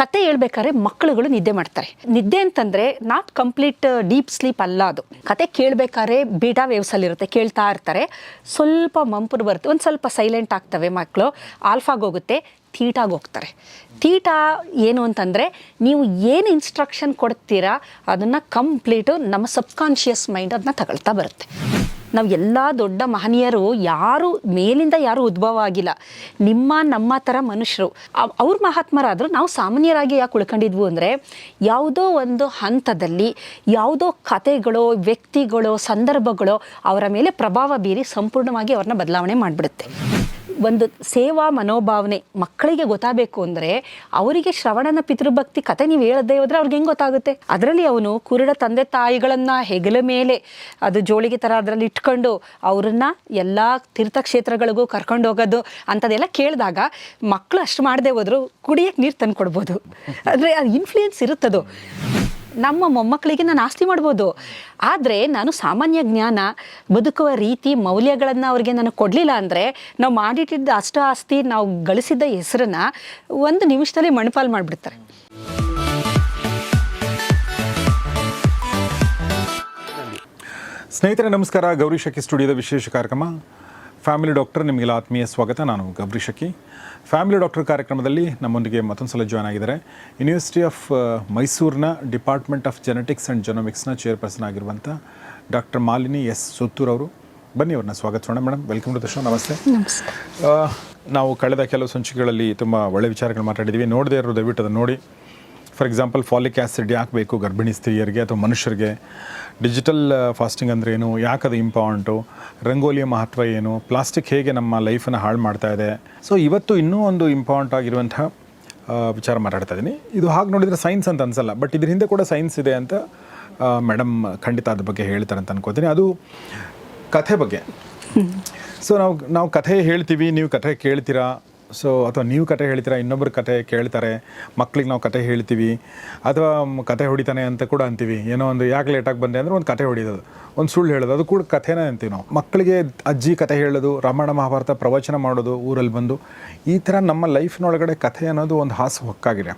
ಕತೆ ಹೇಳ್ಬೇಕಾದ್ರೆ ಮಕ್ಕಳುಗಳು ನಿದ್ದೆ ಮಾಡ್ತಾರೆ. ನಿದ್ದೆ ಅಂತಂದ್ರೆ ನಾಟ್ ಕಂಪ್ಲೀಟ್ ಡೀಪ್ ಸ್ಲೀಪ್ ಅಲ್ಲ ಅದು. ಕತೆ ಕೇಳಬೇಕಾದ್ರೆ ಬೀಟಾ ವೇವ್ಸಲ್ಲಿರುತ್ತೆ ಕೇಳ್ತಾ ಇರ್ತಾರೆ. ಸ್ವಲ್ಪ ಮಂಪರು ಬರುತ್ತೆ, ಒಂದು ಸ್ವಲ್ಪ ಸೈಲೆಂಟ್ ಆಗ್ತವೆ ಮಕ್ಕಳು. ಆಲ್ಫಾಗೋಗುತ್ತೆ ತೀಟಾಗಿ ಹೋಗ್ತಾರೆ. ತೀಟ ಏನು ಅಂತಂದರೆ ನೀವು ಏನು ಇನ್ಸ್ಟ್ರಕ್ಷನ್ ಕೊಡ್ತೀರಾ, ಅದನ್ನು ಕಂಪ್ಲೀಟು ನಮ್ಮ ಸಬ್ಕಾನ್ಷಿಯಸ್ ಮೈಂಡ್ ಅದನ್ನ ತಗೊಳ್ತಾ ಬರುತ್ತೆ. ನಾವು ಎಲ್ಲ ದೊಡ್ಡ ಮಹನೀಯರು ಯಾರು ಮೇಲಿಂದ ಯಾರು ಉದ್ಭವ ಆಗಿಲ್ಲ. ನಿಮ್ಮ, ನಮ್ಮ ಥರ ಮನುಷ್ಯರು. ಅವ್ರ ಮಹಾತ್ಮರಾದರೂ ನಾವು ಸಾಮಾನ್ಯರಾಗಿ ಯಾಕೆ ಉಳ್ಕೊಂಡಿದ್ವು ಅಂದರೆ ಯಾವುದೋ ಒಂದು ಹಂತದಲ್ಲಿ ಯಾವುದೋ ಕತೆಗಳು, ವ್ಯಕ್ತಿಗಳು, ಸಂದರ್ಭಗಳು ಅವರ ಮೇಲೆ ಪ್ರಭಾವ ಬೀರಿ ಸಂಪೂರ್ಣವಾಗಿ ಅವ್ರನ್ನ ಬದಲಾವಣೆ ಮಾಡಿಬಿಡುತ್ತೆ. ಒಂದು ಸೇವಾ ಮನೋಭಾವನೆ ಮಕ್ಕಳಿಗೆ ಗೊತ್ತಾಗಬೇಕು ಅಂದರೆ ಅವರಿಗೆ ಶ್ರವಣನ ಪಿತೃಭಕ್ತಿ ಕತೆ ನೀವು ಹೇಳದೇ ಹೋದರೆ ಅವ್ರಿಗೆ ಹೆಂಗೆ ಗೊತ್ತಾಗುತ್ತೆ? ಅದರಲ್ಲಿ ಅವನು ಕುರುಡ ತಂದೆ ತಾಯಿಗಳನ್ನು ಹೆಗಲ ಮೇಲೆ ಅದು ಜೋಳಿಗೆ ಥರ ಅದರಲ್ಲಿ ಇಟ್ಕೊಂಡು ಅವ್ರನ್ನ ಎಲ್ಲ ತೀರ್ಥಕ್ಷೇತ್ರಗಳಿಗೂ ಕರ್ಕೊಂಡು ಹೋಗೋದು ಅಂಥದ್ದೆಲ್ಲ ಕೇಳಿದಾಗ ಮಕ್ಕಳು ಅಷ್ಟು ಮಾಡದೆ ಹೋದ್ರು ಕುಡಿಯೋಕ್ಕೆ ನೀರು ತಂದು ಕೊಡ್ಬೋದು ಅಂದರೆ ಅದು ಇನ್ಫ್ಲೂಯೆನ್ಸ್ ಇರುತ್ತದು. ನಮ್ಮ ಮೊಮ್ಮಕ್ಕಳಿಗೆ ನಾನು ಆಸ್ತಿ ಮಾಡ್ಬೋದು. ಆದರೆ ನಾನು ಸಾಮಾನ್ಯ ಜ್ಞಾನ, ಬದುಕುವ ರೀತಿ, ಮೌಲ್ಯಗಳನ್ನು ಅವರಿಗೆ ನಾನು ಕೊಡಲಿಲ್ಲ ಅಂದರೆ ನಾವು ಮಾಡಿಟ್ಟಿದ್ದ ಅಷ್ಟ ಆಸ್ತಿ ನಾವು ಗಳಿಸಿದ್ದ ಹೆಸರನ್ನ ಒಂದು ನಿಮಿಷದಲ್ಲಿ ಮಣ್ಪಾಲು ಮಾಡಿಬಿಡ್ತಾರೆ. ಸ್ನೇಹಿತರೆ, ನಮಸ್ಕಾರ. ಗೌರಿ ಶಕಿ ಸ್ಟುಡಿಯೋದ ವಿಶೇಷ ಕಾರ್ಯಕ್ರಮ. ಫ್ಯಾಮಿಲಿ ಡಾಕ್ಟರ್, ನಿಮಗೆಲ್ಲ ಆತ್ಮೀಯ ಸ್ವಾಗತ. ನಾನು ಗೌರಿ ಶಕಿ ಫ್ಯಾಮಿಲಿ ಡಾಕ್ಟರ್ ಕಾರ್ಯಕ್ರಮದಲ್ಲಿ ನಮ್ಮೊಂದಿಗೆ ಮತ್ತೊಂದು ಸಲ ಜಾಯ್ನ್ ಆಗಿದ್ದಾರೆ. ಯೂನಿವರ್ಸಿಟಿ ಆಫ್ ಮೈಸೂರಿನ ಡಿಪಾರ್ಟ್ಮೆಂಟ್ ಆಫ್ ಜೆನೆಟಿಕ್ಸ್ ಆ್ಯಂಡ್ ಜೆನೋಮಿಕ್ಸ್ನ ಚೇರ್ಪರ್ಸನ್ ಆಗಿರುವಂಥ ಡಾಕ್ಟರ್ ಮಾಲಿನಿ ಎಸ್ ಸುತ್ತೂರ್ ಅವರು. ಬನ್ನಿ ಅವ್ರನ್ನ ಸ್ವಾಗತಿಸೋಣ madam welcome to the show ನಮಸ್ತೆ. ನಮಸ್ಕಾರ ನಾವು ಕಳೆದ ಕೆಲವು ಸಂಚಿಕೆಗಳಲ್ಲಿ ತುಂಬ ಒಳ್ಳೆ ವಿಚಾರಗಳು ಮಾತಾಡಿದ್ದೀವಿ. ನೋಡದೇ ಇರೋ ದಯವಿಟ್ಟು ಅದನ್ನು ನೋಡಿ. ಫಾರ್ ಎಕ್ಸಾಂಪಲ್ ಫಾಲಿಕ್ ಆ್ಯಸಿಡ್ ಯಾಕೆ ಬೇಕು ಗರ್ಭಿಣಿ ಸ್ತ್ರೀಯರಿಗೆ ಅಥವಾ ಮನುಷ್ಯರಿಗೆ? ಡಿಜಿಟಲ್ ಫಾಸ್ಟಿಂಗ್ ಅಂದರೆ ಏನು? ಯಾಕೆ ಅದು ಇಂಪಾರ್ಟೆಂಟು ರಂಗೋಲಿಯ ಮಹತ್ವ ಏನು? ಪ್ಲಾಸ್ಟಿಕ್ ಹೇಗೆ ನಮ್ಮ ಲೈಫನ್ನು ಹಾಳು ಮಾಡ್ತಾ ಇದೆ? ಸೊ ಇವತ್ತು ಇನ್ನೂ ಒಂದು ಇಂಪಾರ್ಟೆಂಟ್ ಆಗಿರುವಂತಹ ವಿಚಾರ ಮಾತಾಡ್ತಾ ಇದ್ದೀನಿ ಇದು ಹಾಗೆ ನೋಡಿದರೆ ಸೈನ್ಸ್ ಅಂತ ಅನ್ಸಲ್ಲ ಬಟ್ ಇದ್ರ ಹಿಂದೆ ಕೂಡ ಸೈನ್ಸ್ ಇದೆ ಅಂತ ಮೇಡಮ್ ಖಂಡಿತ ಅದ್ರ ಬಗ್ಗೆ ಹೇಳ್ತಾರೆ ಅಂತ ಅನ್ಕೋತೀನಿ. ಅದು ಕಥೆ ಬಗ್ಗೆ. ಸೊ ನಾವು ನಾವು ಕಥೆ ಹೇಳ್ತೀವಿ ನೀವು ಕಥೆ ಕೇಳ್ತೀರಾ? ಸೊ ಅಥವಾ ನೀವು ಕತೆ ಹೇಳ್ತೀರಾ ಇನ್ನೊಬ್ಬರು ಕತೆ ಕೇಳ್ತಾರೆ, ಮಕ್ಳಿಗೆ ನಾವು ಕತೆ ಹೇಳ್ತೀವಿ, ಅಥವಾ ಕತೆ ಹೊಡಿತಾನೆ ಅಂತ ಕೂಡ ಅಂತೀವಿ. ಏನೋ ಒಂದು, ಯಾಕೆ ಲೇಟಾಗಿ ಬಂದೆ ಅಂದರೆ ಒಂದು ಕತೆ ಹೊಡಿಯೋದು ಒಂದು ಸುಳ್ಳು ಹೇಳೋದು, ಅದು ಕೂಡ ಕಥೆನೇ ಅಂತೀವಿ ನಾವು. ಮಕ್ಕಳಿಗೆ ಅಜ್ಜಿ ಕತೆ ಹೇಳೋದು, ರಾಮಾಯಣ ಮಹಾಭಾರತ ಪ್ರವಚನ ಮಾಡೋದು, ಊರಲ್ಲಿ ಬಂದು, ಈ ಥರ ನಮ್ಮ ಲೈಫ್ನೊಳಗಡೆ ಕಥೆ ಅನ್ನೋದು ಒಂದು ಹಾಸು ಹೊಕ್ಕಾಗಿದೆ.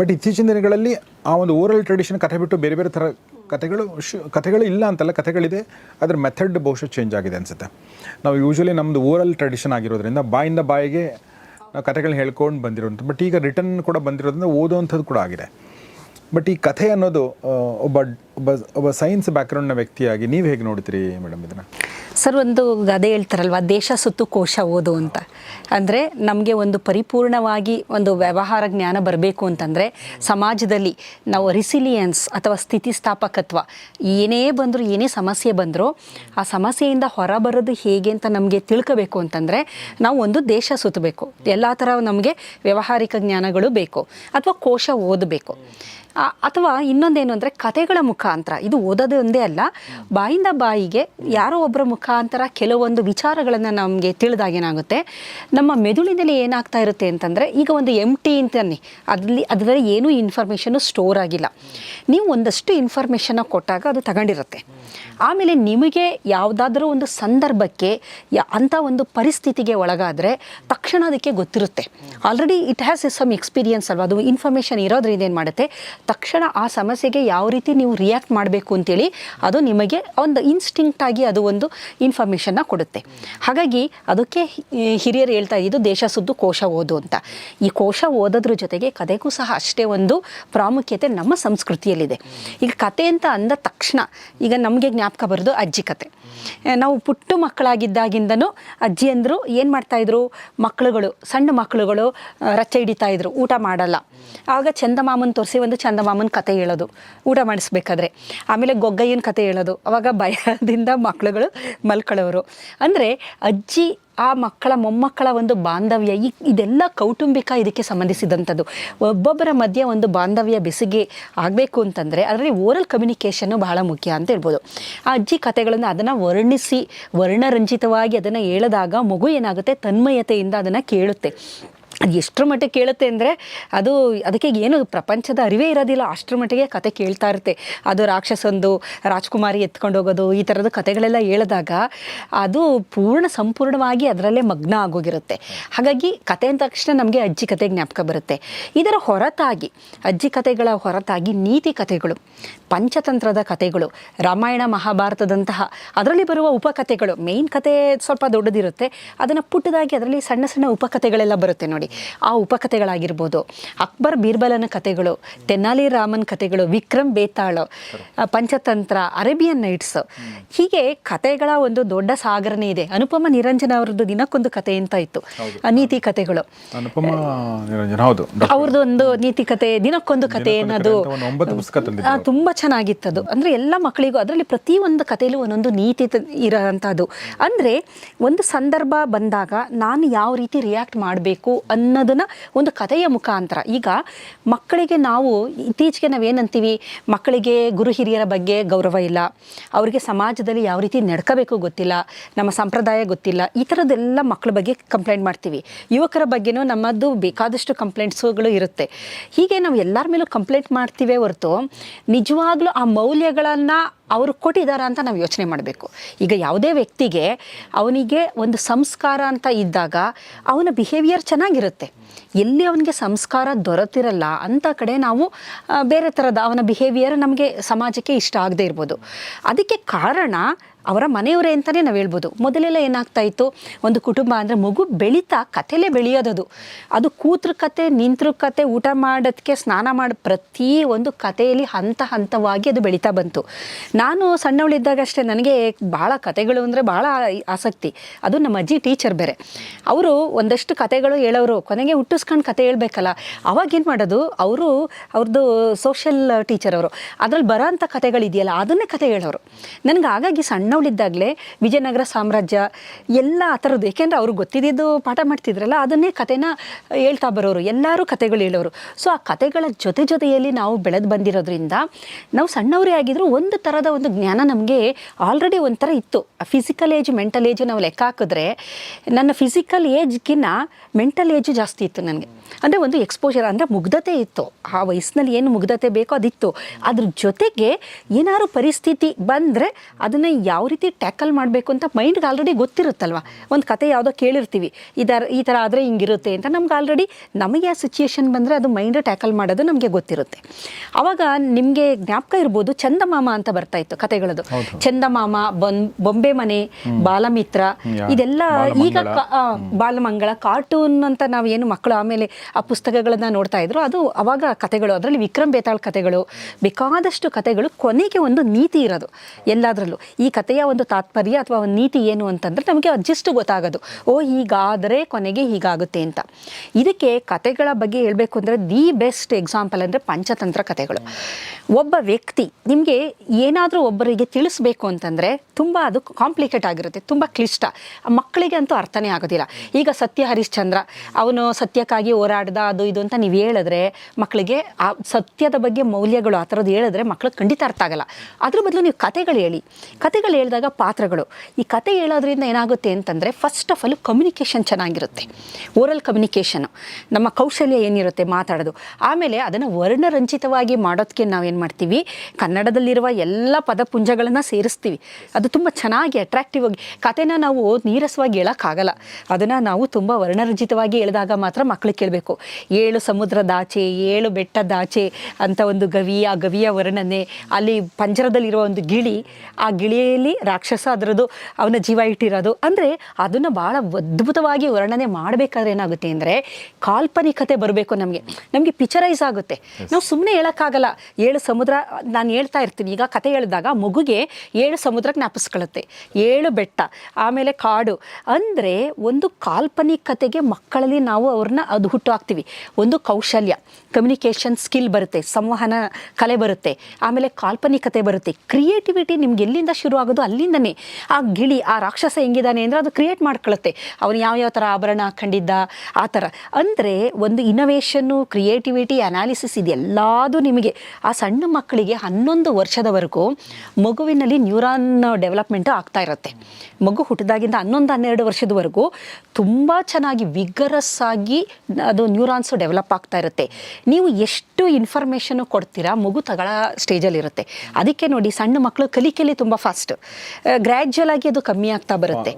ಬಟ್ ಇತ್ತೀಚಿನ ದಿನಗಳಲ್ಲಿ ಆ ಒಂದು ಓರಲ್ ಟ್ರೆಡಿಷನ್ ಕಥೆ ಬಿಟ್ಟು ಬೇರೆ ಬೇರೆ ಥರ ಕಥೆಗಳು ಶು, ಕಥೆಗಳು ಇಲ್ಲ ಅಂತಲ್ಲ, ಕಥೆಗಳಿದೆ. ಅದರ ಮೆಥಡ್ ಬಹುಶಃ ಚೇಂಜ್ ಆಗಿದೆ ಅನಿಸುತ್ತೆ. ನಾವು ಯೂಶ್ವಲಿ ನಮ್ಮದು ಓರಲ್ ಟ್ರೆಡಿಷನ್ ಆಗಿರೋದ್ರಿಂದ ಬಾಯಿಂದ ಬಾಯಿಗೆ ನಾವು ಕಥೆಗಳನ್ನ ಹೇಳ್ಕೊಂಡು ಬಂದಿರೋಂಥ ಬಟ್ ಈಗ ರಿಟರ್ನ್ ಕೂಡ ಬಂದಿರೋದ್ರಿಂದ ಓದುವಂಥದ್ದು ಕೂಡ ಆಗಿದೆ. ಬಟ್ ಈ ಕಥೆ ಅನ್ನೋದು ಒಬ್ಬ ಒಬ್ಬ ಒಬ್ಬ ಸೈನ್ಸ್ ಬ್ಯಾಕ್ಗ್ರೌಂಡ್ನ ವ್ಯಕ್ತಿಯಾಗಿ ನೀವು ಹೇಗೆ ನೋಡ್ತೀರಿ ಮೇಡಮ್ ಇದನ್ನು? ಸರ್, ಒಂದು ಗದೆ ಹೇಳ್ತಾರಲ್ವ, ದೇಶ ಸುತ್ತು ಕೋಶ ಓದು ಅಂತ. ಅಂದರೆ ನಮಗೆ ಒಂದು ಪರಿಪೂರ್ಣವಾಗಿ ಒಂದು ವ್ಯವಹಾರ ಜ್ಞಾನ ಬರಬೇಕು ಅಂತಂದರೆ ಸಮಾಜದಲ್ಲಿ ನಾವು ರಿಸಿಲಿಯನ್ಸ್ ಅಥವಾ ಸ್ಥಿತಿಸ್ಥಾಪಕತ್ವ ಏನೇ ಬಂದರೂ, ಏನೇ ಸಮಸ್ಯೆ ಬಂದರೂ ಆ ಸಮಸ್ಯೆಯಿಂದ ಹೊರಬರೋದು ಹೇಗೆ ಅಂತ ನಮಗೆ ತಿಳ್ಕೋಬೇಕು ಅಂತಂದರೆ ನಾವು ಒಂದು ದೇಶ ಸುತ್ತಬೇಕು. ಎಲ್ಲ ಥರ ನಮಗೆ ವ್ಯಾವಹಾರಿಕ ಜ್ಞಾನಗಳು ಬೇಕು. ಅಥವಾ ಕೋಶ ಓದಬೇಕು. ಅಥವಾ ಇನ್ನೊಂದೇನು ಅಂದರೆ ಕತೆಗಳ ಮುಖಾಂತರ. ಇದು ಓದೋದು ಒಂದೇ ಅಲ್ಲ. ಬಾಯಿಂದ ಬಾಯಿಗೆ ಯಾರೋ ಒಬ್ಬರ ಮುಖಾಂತರ ಕೆಲವೊಂದು ವಿಚಾರಗಳನ್ನು ನಮಗೆ ತಿಳಿದಾಗ ಏನಾಗುತ್ತೆ? ನಮ್ಮ ಮೆದುಳಿನಲ್ಲಿ ಏನಾಗ್ತಾ ಇರುತ್ತೆ ಅಂತಂದರೆ ಈಗ ಒಂದು ಎಂ ಟಿ ಅಂತಾನೆ ಅದರಲ್ಲಿ ಅದರಲ್ಲಿ ಏನೂ ಇನ್ಫಾರ್ಮೇಷನು ಸ್ಟೋರ್ ಆಗಿಲ್ಲ. ನೀವು ಒಂದಷ್ಟು ಇನ್ಫಾರ್ಮೇಷನ್ನ ಕೊಟ್ಟಾಗ ಅದು ತಗೊಂಡಿರುತ್ತೆ. ಆಮೇಲೆ ನಿಮಗೆ ಯಾವುದಾದ್ರೂ ಒಂದು ಸಂದರ್ಭಕ್ಕೆ ಅಂಥ ಒಂದು ಪರಿಸ್ಥಿತಿಗೆ ಒಳಗಾದರೆ ತಕ್ಷಣ ಅದಕ್ಕೆ ಗೊತ್ತಿರುತ್ತೆ. Already it has some experience ಅಲ್ವಾ? ಅದು ಇನ್ಫಾರ್ಮೇಷನ್ ಇರೋದ್ರಿಂದ ಏನು ಮಾಡುತ್ತೆ? ತಕ್ಷಣ ಆ ಸಮಸ್ಯೆಗೆ ಯಾವ ರೀತಿ ನೀವು ರಿಯಾಕ್ಟ್ ಮಾಡಬೇಕು ಅಂತೇಳಿ ಅದು ನಿಮಗೆ ಒಂದು ಇನ್ಸ್ಟಿಂಕ್ಟ್ ಆಗಿ ಅದು ಒಂದು ಇನ್ಫಾರ್ಮೇಷನ್ನ ಕೊಡುತ್ತೆ. ಹಾಗಾಗಿ ಅದಕ್ಕೆ ಹಿರಿಯರು ಹೇಳ್ತಾ ಇದ್ದು ದೇಶ ಸುದ್ದು ಕೋಶ ಓದು ಅಂತ. ಈ ಕೋಶ ಓದೋದ್ರ ಜೊತೆಗೆ ಕಥೆಗೂ ಸಹ ಅಷ್ಟೇ ಒಂದು ಪ್ರಾಮುಖ್ಯತೆ ನಮ್ಮ ಸಂಸ್ಕೃತಿಯಲ್ಲಿದೆ. ಈಗ ಕತೆ ಅಂತ ಅಂದ ತಕ್ಷಣ ಈಗ ನಮಗೆ ಜ್ಞಾಪಕ ಬರೋದು ಅಜ್ಜಿ ಕತೆ ನಾವು ಪುಟ್ಟ ಮಕ್ಕಳಾಗಿದ್ದಾಗಿಂದನೂ ಅಜ್ಜಿಯಂದರು ಏನು ಮಾಡ್ತಾಯಿದ್ರು ಮಕ್ಕಳುಗಳು, ಸಣ್ಣ ಮಕ್ಕಳುಗಳು ರಚ್ಚೆ ಹಿಡಿತಾ ಇದ್ರು, ಊಟ ಮಾಡಲ್ಲ. ಆವಾಗ ಚಂದಮಾಮನ್ ತೋರಿಸಿ ಒಂದು ಚಂದಮಾಮನ ಕತೆ ಹೇಳೋದು, ಊಟ ಮಾಡಿಸ್ಬೇಕಾದ್ರೆ. ಆಮೇಲೆ ಗೊಗ್ಗಯ್ಯನ ಕತೆ ಹೇಳೋದು, ಅವಾಗ ಭಯದಿಂದ ಮಕ್ಕಳುಗಳು ಮಲ್ಕೊಳ್ಳೋರು. ಅಂದರೆ ಅಜ್ಜಿ ಆ ಮಕ್ಕಳ ಮೊಮ್ಮಕ್ಕಳ ಒಂದು ಬಾಂಧವ್ಯ, ಈ ಇದೆಲ್ಲ ಕೌಟುಂಬಿಕ ಇದಕ್ಕೆ ಸಂಬಂಧಿಸಿದಂಥದ್ದು. ಒಬ್ಬೊಬ್ಬರ ಮಧ್ಯೆ ಒಂದು ಬಾಂಧವ್ಯ ಬೆಸಿಗೆ ಆಗಬೇಕು ಅಂತಂದರೆ ಅದರಲ್ಲಿ ಓರಲ್ ಕಮ್ಯುನಿಕೇಷನ್ನು ಬಹಳ ಮುಖ್ಯ ಅಂತ ಹೇಳ್ಬೋದು. ಆ ಅಜ್ಜಿ ಕಥೆಗಳನ್ನು ಅದನ್ನು ವರ್ಣಿಸಿ, ವರ್ಣರಂಜಿತವಾಗಿ ಅದನ್ನು ಹೇಳಿದಾಗ ಮಗು ಏನಾಗುತ್ತೆ? ತನ್ಮಯತೆಯಿಂದ ಅದನ್ನು ಕೇಳುತ್ತೆ. ಅದು ಎಷ್ಟರ ಮಟ್ಟಿಗೆ ಕೇಳುತ್ತೆ ಅಂದರೆ ಅದು ಅದಕ್ಕೆ ಏನು ಪ್ರಪಂಚದ ಅರಿವೇ ಇರೋದಿಲ್ಲ. ಅಷ್ಟರ ಮಟ್ಟಿಗೆ ಕತೆ ಕೇಳ್ತಾ ಇರುತ್ತೆ. ಅದು ರಾಕ್ಷಸಂದು ರಾಜ್ಕುಮಾರಿ ಎತ್ಕೊಂಡು ಹೋಗೋದು, ಈ ಥರದ ಕತೆಗಳೆಲ್ಲ ಹೇಳಿದಾಗ ಅದು ಪೂರ್ಣ ಸಂಪೂರ್ಣವಾಗಿ ಅದರಲ್ಲೇ ಮಗ್ನ ಆಗೋಗಿರುತ್ತೆ. ಹಾಗಾಗಿ ಕತೆ ಅಂದ ತಕ್ಷಣ ನಮಗೆ ಅಜ್ಜಿ ಕತೆ ಜ್ಞಾಪಕ ಬರುತ್ತೆ. ಇದರ ಹೊರತಾಗಿ, ಅಜ್ಜಿ ಕತೆಗಳ ಹೊರತಾಗಿ ನೀತಿ ಕಥೆಗಳು ಪಂಚತಂತ್ರದ ಕಥೆಗಳು ರಾಮಾಯಣ ಮಹಾಭಾರತದಂತಹ ಅದರಲ್ಲಿ ಬರುವ ಉಪಕಥೆಗಳು ಮೇಯ್ನ್ ಕತೆ ಸ್ವಲ್ಪ ದೊಡ್ಡದಿರುತ್ತೆ. ಅದನ್ನು ಪುಟ್ಟದಾಗಿ ಅದರಲ್ಲಿ ಸಣ್ಣ ಸಣ್ಣ ಉಪಕಥೆಗಳೆಲ್ಲ ಬರುತ್ತೆ ನೋಡಿ. ಆ ಉಪಕಥೆಗಳಾಗಿರ್ಬೋದು. ಅಕ್ಬರ್ ಬೀರ್ಬಲನ ಕಥೆಗಳು ತೆನಾಲಿ ರಾಮನ್ ಕಥೆಗಳು ವಿಕ್ರಮ್ ಬೇತಾಳ್ ಪಂಚತಂತ್ರ ಅರೇಬಿಯನ್ ನೈಟ್ಸ್. ಹೀಗೆ ಕಥೆಗಳ ಒಂದು ದೊಡ್ಡ ಸಾಗರನೇ ಇದೆ. ಅನುಪಮ ನಿರಂಜನ ಅವರದ್ದು ದಿನಕ್ಕೊಂದು ಕತೆ ಅಂತ ಇತ್ತು. ನೀತಿ ಕಥೆಗಳು. ಅವ್ರದ್ದು ಒಂದು ನೀತಿ ಕತೆ ದಿನಕ್ಕೊಂದು ಕತೆ ಅನ್ನೋದು ತುಂಬಾ ಚೆನ್ನಾಗಿತ್ತದು. ಅಂದ್ರೆ ಎಲ್ಲ ಮಕ್ಕಳಿಗೂ ಅದರಲ್ಲಿ ಪ್ರತಿ ಒಂದು ಕಥೆಯಲ್ಲೂ ಒಂದೊಂದು ನೀತಿ ಇರೋಂಥದ್ದು. ಅಂದ್ರೆ ಒಂದು ಸಂದರ್ಭ ಬಂದಾಗ ನಾನು ಯಾವ ರೀತಿ ರಿಯಾಕ್ಟ್ ಮಾಡಬೇಕು ಅನ್ನೋದನ್ನ ಒಂದು ಕಥೆಯ ಮುಖಾಂತರ. ಈಗ ಮಕ್ಕಳಿಗೆ ನಾವು ಇತ್ತೀಚೆಗೆ ನಾವೇನಂತೀವಿ ಮಕ್ಕಳಿಗೆ ಗುರು ಹಿರಿಯರ ಬಗ್ಗೆ ಗೌರವ ಇಲ್ಲ. ಅವರಿಗೆ ಸಮಾಜದಲ್ಲಿ ಯಾವ ರೀತಿ ನಡ್ಕೋಬೇಕು ಗೊತ್ತಿಲ್ಲ. ನಮ್ಮ ಸಂಪ್ರದಾಯ ಗೊತ್ತಿಲ್ಲ. ಈ ಥರದ್ದೆಲ್ಲ ಮಕ್ಕಳ ಬಗ್ಗೆ ಕಂಪ್ಲೇಂಟ್ ಮಾಡ್ತೀವಿ. ಯುವಕರ ಬಗ್ಗೆನೂ ನಮ್ಮದು ಬೇಕಾದಷ್ಟು ಕಂಪ್ಲೇಂಟ್ಸುಗಳು ಇರುತ್ತೆ. ಹೀಗೆ ನಾವು ಎಲ್ಲರ ಮೇಲೂ ಕಂಪ್ಲೇಂಟ್ ಮಾಡ್ತೀವಿ ಹೊರತು ನಿಜವಾಗ್ಲೂ ಆ ಮೌಲ್ಯಗಳನ್ನು ಅವರು ಕೊಟ್ಟಿದ್ದಾರೆ ಅಂತ ನಾವು ಯೋಚನೆ ಮಾಡಬೇಕು. ಈಗ ಯಾವುದೇ ವ್ಯಕ್ತಿಗೆ ಅವನಿಗೆ ಒಂದು ಸಂಸ್ಕಾರ ಅಂತ ಇದ್ದಾಗ ಅವನ ಬಿಹೇವಿಯರ್ ಚೆನ್ನಾಗಿರುತ್ತೆ. ಎಲ್ಲಿ ಅವನಿಗೆ ಸಂಸ್ಕಾರ ದೊರೆತಿರಲ್ಲ ಅಂತ ಕಡೆ ನಾವು ಬೇರೆ ಥರದ ಅವನ ಬಿಹೇವಿಯರ್ ನಮಗೆ ಸಮಾಜಕ್ಕೆ ಇಷ್ಟ ಆಗದೆ ಇರ್ಬೋದು. ಅದಕ್ಕೆ ಕಾರಣ ಅವರ ಮನೆಯವರೇ ಅಂತಲೇ ನಾವು ಹೇಳ್ಬೋದು. ಮೊದಲೆಲ್ಲ ಏನಾಗ್ತಾ ಇತ್ತು? ಒಂದು ಕುಟುಂಬ ಅಂದರೆ ಮಗು ಬೆಳೀತಾ, ಕಥೆಲೇ ಬೆಳೆಯೋದದು. ಅದು ಕೂತ್ರ ಕತೆ, ನಿಂತ್ರ ಕತೆ, ಊಟ ಮಾಡೋದಕ್ಕೆ ಸ್ನಾನ ಮಾಡಿ ಪ್ರತಿ ಒಂದು ಕಥೆಯಲ್ಲಿ ಹಂತ ಹಂತವಾಗಿ ಅದು ಬೆಳೀತಾ ಬಂತು. ನಾನು ಸಣ್ಣವಳಿದ್ದಾಗಷ್ಟೇ ನನಗೆ ಭಾಳ ಕತೆಗಳು ಅಂದರೆ ಭಾಳ ಆಸಕ್ತಿ. ಅದು ನಮ್ಮ ಅಜ್ಜಿ ಟೀಚರ್ ಬೇರೆ. ಅವರು ಒಂದಷ್ಟು ಕತೆಗಳು ಹೇಳೋರು. ಕೊನೆಗೆ ಹುಟ್ಟಿಸ್ಕೊಂಡು ಕತೆ ಹೇಳಬೇಕಲ್ಲ. ಅವಾಗೇನು ಮಾಡೋದು? ಅವರು ಅವ್ರದ್ದು ಸೋಷಿಯಲ್ ಟೀಚರ್ ಅವರು. ಅದ್ರಲ್ಲಿ ಬರೋ ಅಂಥ ಕತೆಗಳಿದೆಯಲ್ಲ ಅದನ್ನೇ ಕತೆ ಹೇಳೋರು. ನನಗೆ ಹಾಗಾಗಿ ಸಣ್ಣವಳಿದ್ದಾಗಲೇ ವಿಜಯನಗರ ಸಾಮ್ರಾಜ್ಯ ಎಲ್ಲ ಆ ಥರದ್ದು ಏಕೆಂದರೆ ಅವ್ರಿಗೆ ಗೊತ್ತಿದ್ದು ಪಾಠ ಮಾಡ್ತಿದ್ರಲ್ಲ, ಅದನ್ನೇ ಕಥೆನ ಹೇಳ್ತಾ ಬರೋರು, ಎಲ್ಲರೂ ಕಥೆಗಳು ಹೇಳೋರು. ಸೊ ಆ ಕಥೆಗಳ ಜೊತೆ ಜೊತೆಯಲ್ಲಿ ನಾವು ಬೆಳೆದು ಬಂದಿರೋದ್ರಿಂದ ನಾವು ಸಣ್ಣವರೇ ಆಗಿದ್ರು ಒಂದು ಥರದ ಒಂದು ಜ್ಞಾನ ನಮಗೆ ಆಲ್ರೆಡಿ ಒಂಥರ ಇತ್ತು. ಫಿಸಿಕಲ್ ಏಜ್ ಮೆಂಟಲ್ ಏಜ್ ನಾವು ಲೆಕ್ಕ ಹಾಕಿದ್ರೆ ನನ್ನ ಫಿಸಿಕಲ್ ಏಜ್ಗಿನ್ನ ಮೆಂಟಲ್ ಏಜು ಜಾಸ್ತಿ ಇತ್ತು ನನಗೆ. ಅಂದರೆ ಒಂದು ಎಕ್ಸ್ಪೋಜರ್ ಅಂದರೆ ಮುಗ್ಧತೆ ಇತ್ತು. ಆ ವಯಸ್ಸಿನಲ್ಲಿ ಏನು ಮುಗ್ಧತೆ ಬೇಕೋ ಅದಿತ್ತು. ಅದ್ರ ಜೊತೆಗೆ ಏನಾದ್ರು ಪರಿಸ್ಥಿತಿ ಬಂದರೆ ಅದನ್ನು ಯಾವ ರೀತಿ ಟ್ಯಾಕಲ್ ಮಾಡಬೇಕು ಅಂತ ಮೈಂಡ್ಗೆ ಆಲ್ರೆಡಿ ಗೊತ್ತಿರುತ್ತಲ್ವ? ಒಂದು ಕತೆ ಯಾವುದೋ ಕೇಳಿರ್ತೀವಿ. ಇದರ ಈ ಥರ ಆದರೆ ಹಿಂಗಿರುತ್ತೆ ಅಂತ ನಮ್ಗೆ ಆಲ್ರೆಡಿ ನಮಗೆ ಆ ಸಿಚುಯೇಷನ್ ಬಂದರೆ ಅದು ಮೈಂಡ್ ಟ್ಯಾಕಲ್ ಮಾಡೋದು ನಮಗೆ ಗೊತ್ತಿರುತ್ತೆ. ಆವಾಗ ನಿಮಗೆ ಜ್ಞಾಪಕ ಇರ್ಬೋದು ಚಂದಮಾಮ ಅಂತ ಬರ್ತಾ ಇತ್ತು ಕತೆಗಳದು. ಚಂದಮಾಮ ಬೊಂಬೆ ಮನೆ ಬಾಲಮಿತ್ರ. ಇದೆಲ್ಲ ಈಗ ಬಾಲಮಂಗಳ. ಕಾರ್ಟೂನ್ ಅಂತ ನಾವು ಏನು ಮಕ್ಕಳು ಆಮೇಲೆ ಆ ಪುಸ್ತಕಗಳನ್ನ ನೋಡ್ತಾ ಇದ್ರು. ಅದು ಅವಾಗ ಕತೆಗಳು ಅದರಲ್ಲಿ ವಿಕ್ರಮ್ ಬೇತಾಳ್ ಕತೆಗಳು ಬೇಕಾದಷ್ಟು ಕತೆಗಳು ಕೊನೆಗೆ ಒಂದು ನೀತಿ ಇರೋದು. ಎಲ್ಲದರಲ್ಲೂ. ಈ ಕಥೆಯ ಒಂದು ತಾತ್ಪರ್ಯ ಅಥವಾ ಒಂದು ನೀತಿ ಏನು ಅಂತಂದ್ರೆ ನಮಗೆ ಅಜ್ಜಿಸ್ಟು ಗೊತ್ತಾಗೋದು. ಓ, ಹೀಗಾದರೆ ಕೊನೆಗೆ ಹೀಗಾಗುತ್ತೆ ಅಂತ. ಇದಕ್ಕೆ ಕತೆಗಳ ಬಗ್ಗೆ ಹೇಳಬೇಕು ಅಂದರೆ ದಿ ಬೆಸ್ಟ್ ಎಕ್ಸಾಂಪಲ್ ಅಂದರೆ ಪಂಚತಂತ್ರ ಕಥೆಗಳು ಒಬ್ಬ ವ್ಯಕ್ತಿ ನಿಮಗೆ ಏನಾದರೂ ಒಬ್ಬರಿಗೆ ತಿಳಿಸ್ಬೇಕು ಅಂತಂದರೆ ತುಂಬ ಅದು ಕಾಂಪ್ಲಿಕೇಟ್ ಆಗಿರುತ್ತೆ, ತುಂಬ ಕ್ಲಿಷ್ಟ. ಮಕ್ಕಳಿಗೆ ಅಂತೂ ಅರ್ಥನೇ ಆಗೋದಿಲ್ಲ. ಈಗ ಸತ್ಯ ಹರಿಶ್ಚಂದ್ರ, ಅವನು ಸತ್ಯಕ್ಕಾಗಿ ಹೋರಾಡ್ದ, ಅದು ಇದು ಅಂತ ನೀವು ಹೇಳಿದ್ರೆ ಮಕ್ಕಳಿಗೆ ಆ ಸತ್ಯದ ಬಗ್ಗೆ ಮೌಲ್ಯಗಳು ಆ ಥರದ್ದು ಹೇಳಿದ್ರೆ ಮಕ್ಕಳಿಗೆ ಖಂಡಿತ ಅರ್ಥ ಆಗಲ್ಲ. ಅದ್ರ ಬದಲು ನೀವು ಕಥೆಗಳು ಹೇಳಿ. ಕತೆಗಳು ಹೇಳಿದಾಗ ಪಾತ್ರಗಳು. ಈ ಕತೆ ಹೇಳೋದ್ರಿಂದ ಏನಾಗುತ್ತೆ ಅಂತಂದರೆ ಫಸ್ಟ್ ಆಫ್ ಆಲ್ ಕಮ್ಯುನಿಕೇಷನ್ ಚೆನ್ನಾಗಿರುತ್ತೆ. ಓರಲ್ ಕಮ್ಯುನಿಕೇಷನು ನಮ್ಮ ಕೌಶಲ್ಯ ಏನಿರುತ್ತೆ ಮಾತಾಡೋದು. ಆಮೇಲೆ ಅದನ್ನು ವರ್ಣರಂಜಿತವಾಗಿ ಮಾಡೋದಕ್ಕೆ ನಾವೇನು ಮಾಡ್ತೀವಿ? ಕನ್ನಡದಲ್ಲಿರುವ ಎಲ್ಲ ಪದಪುಂಜಗಳನ್ನು ಸೇರಿಸ್ತೀವಿ. ಅದು ತುಂಬ ಚೆನ್ನಾಗಿ ಅಟ್ರಾಕ್ಟಿವ್ ಆಗಿ, ಕತೆನ ನಾವು ನೀರಸವಾಗಿ ಹೇಳೋಕ್ಕಾಗಲ್ಲ. ಅದನ್ನು ನಾವು ತುಂಬ ವರ್ಣರಂಜಿತವಾಗಿ ಹೇಳಿದಾಗ ಮಾತ್ರ ಮಕ್ಕಳಿಗೆ ಕೇಳಬೇಕು. ಏಳು ಸಮುದ್ರದಾಚೆ ಏಳು ಬೆಟ್ಟದಾಚೆ ಅಂತ ಒಂದು ಗವಿಯ ಗವಿಯ ವರ್ಣನೆ, ಅಲ್ಲಿ ಪಂಜರದಲ್ಲಿರುವ ಒಂದು ಗಿಳಿ, ಆ ಗಿಳಿಯಲ್ಲಿ ರಾಕ್ಷಸ ಅದರದು ಅವನ ಜೀವ ಇಟ್ಟಿರೋದು. ಅಂದರೆ ಅದನ್ನು ಭಾಳ ಅದ್ಭುತವಾಗಿ ವರ್ಣನೆ ಮಾಡಬೇಕಾದ್ರೆ ಏನಾಗುತ್ತೆ ಅಂದರೆ ಕಾಲ್ಪನಿಕತೆ ಬರಬೇಕು ನಮಗೆ. ನಮಗೆ ಪಿಕ್ಚರೈಸ್ ಆಗುತ್ತೆ. ನಾವು ಸುಮ್ಮನೆ ಹೇಳೋಕ್ಕಾಗಲ್ಲ. ಏಳು ಸಮುದ್ರ ನಾನು ಹೇಳ್ತಾ ಇರ್ತೀನಿ. ಈಗ ಕತೆ ಹೇಳಿದಾಗ ಮಗುಗೆ ಏಳು ಸಮುದ್ರ ಜ್ಞಾಪಿಸ್ಕೊಳ್ಳುತ್ತೆ. ಏಳು ಬೆಟ್ಟ ಆಮೇಲೆ ಕಾಡು. ಅಂದರೆ ಒಂದು ಕಾಲ್ಪನಿಕತೆಗೆ ಮಕ್ಕಳಲ್ಲಿ ನಾವು ಅವ್ರನ್ನ ಅದು ಹುಟ್ಟು ಹಾಕ್ತೀವಿ. ಒಂದು ಕೌಶಲ್ಯ ಕಮ್ಯುನಿಕೇಷನ್ ಸ್ಕಿಲ್ ಬರುತ್ತೆ ಸಂವಹನ ಕಲೆ ಬರುತ್ತೆ ಆಮೇಲೆ ಕಾಲ್ಪನಿಕತೆ ಬರುತ್ತೆ. ಕ್ರಿಯೇಟಿವಿಟಿ ನಿಮ್ಗೆ ಎಲ್ಲಿಂದ ಶುರು ಆಗೋದು ಅನ್ನೋದು ಅಲ್ಲಿಂದನೇ. ಆ ಗಿಳಿ, ಆ ರಾಕ್ಷಸ ಹೆಂಗಿದ್ದಾನೆ ಅಂದರೆ ಅದು ಕ್ರಿಯೇಟ್ ಮಾಡ್ಕೊಳ್ಳುತ್ತೆ ಅವನು ಯಾವ ಯಾವ ಥರ ಆಭರಣ ಹಾಕೊಂಡಿದ್ದ ಆ ಥರ ಅಂದರೆ ಒಂದು ಇನೋವೇಷನ್ನು ಕ್ರಿಯೇಟಿವಿಟಿ ಅನಾಲಿಸಿಸ್ ಇದೆಲ್ಲದೂ ನಿಮಗೆ ಆ ಸಣ್ಣ ಮಕ್ಕಳಿಗೆ ಹನ್ನೊಂದು ವರ್ಷದವರೆಗೂ ಮಗುವಿನಲ್ಲಿ ನ್ಯೂರಾನ್ ಡೆವಲಪ್ಮೆಂಟ್ ಆಗ್ತಾ ಇರುತ್ತೆ. ಮಗು ಹುಟ್ಟಿದಾಗಿಂದ ಹನ್ನೊಂದು, ಹನ್ನೆರಡು ವರ್ಷದವರೆಗೂ ತುಂಬ ಚೆನ್ನಾಗಿ ವಿಗರಸ್ ಆಗಿ ಅದು ನ್ಯೂರಾನ್ಸು ಡೆವಲಪ್ ಆಗ್ತಾ ಇರುತ್ತೆ. ನೀವು ಎಷ್ಟು ಇನ್ಫಾರ್ಮೇಷನ್ನು ಕೊಡ್ತೀರಾ ಮಗು ತಗೊಳ್ಳೋ ಸ್ಟೇಜಲ್ಲಿ ಇರುತ್ತೆ ಅದಕ್ಕೆ ನೋಡಿ ಸಣ್ಣ ಮಕ್ಕಳು ಕಲಿಕೆಯಲ್ಲಿ ತುಂಬ ಫಾಸ್ಟ್ ಗ್ರ್ಯಾಜುವಲ್ ಆಗಿ ಅದು ಕಮ್ಮಿ ಆಗ್ತಾ ಬರುತ್ತೆ.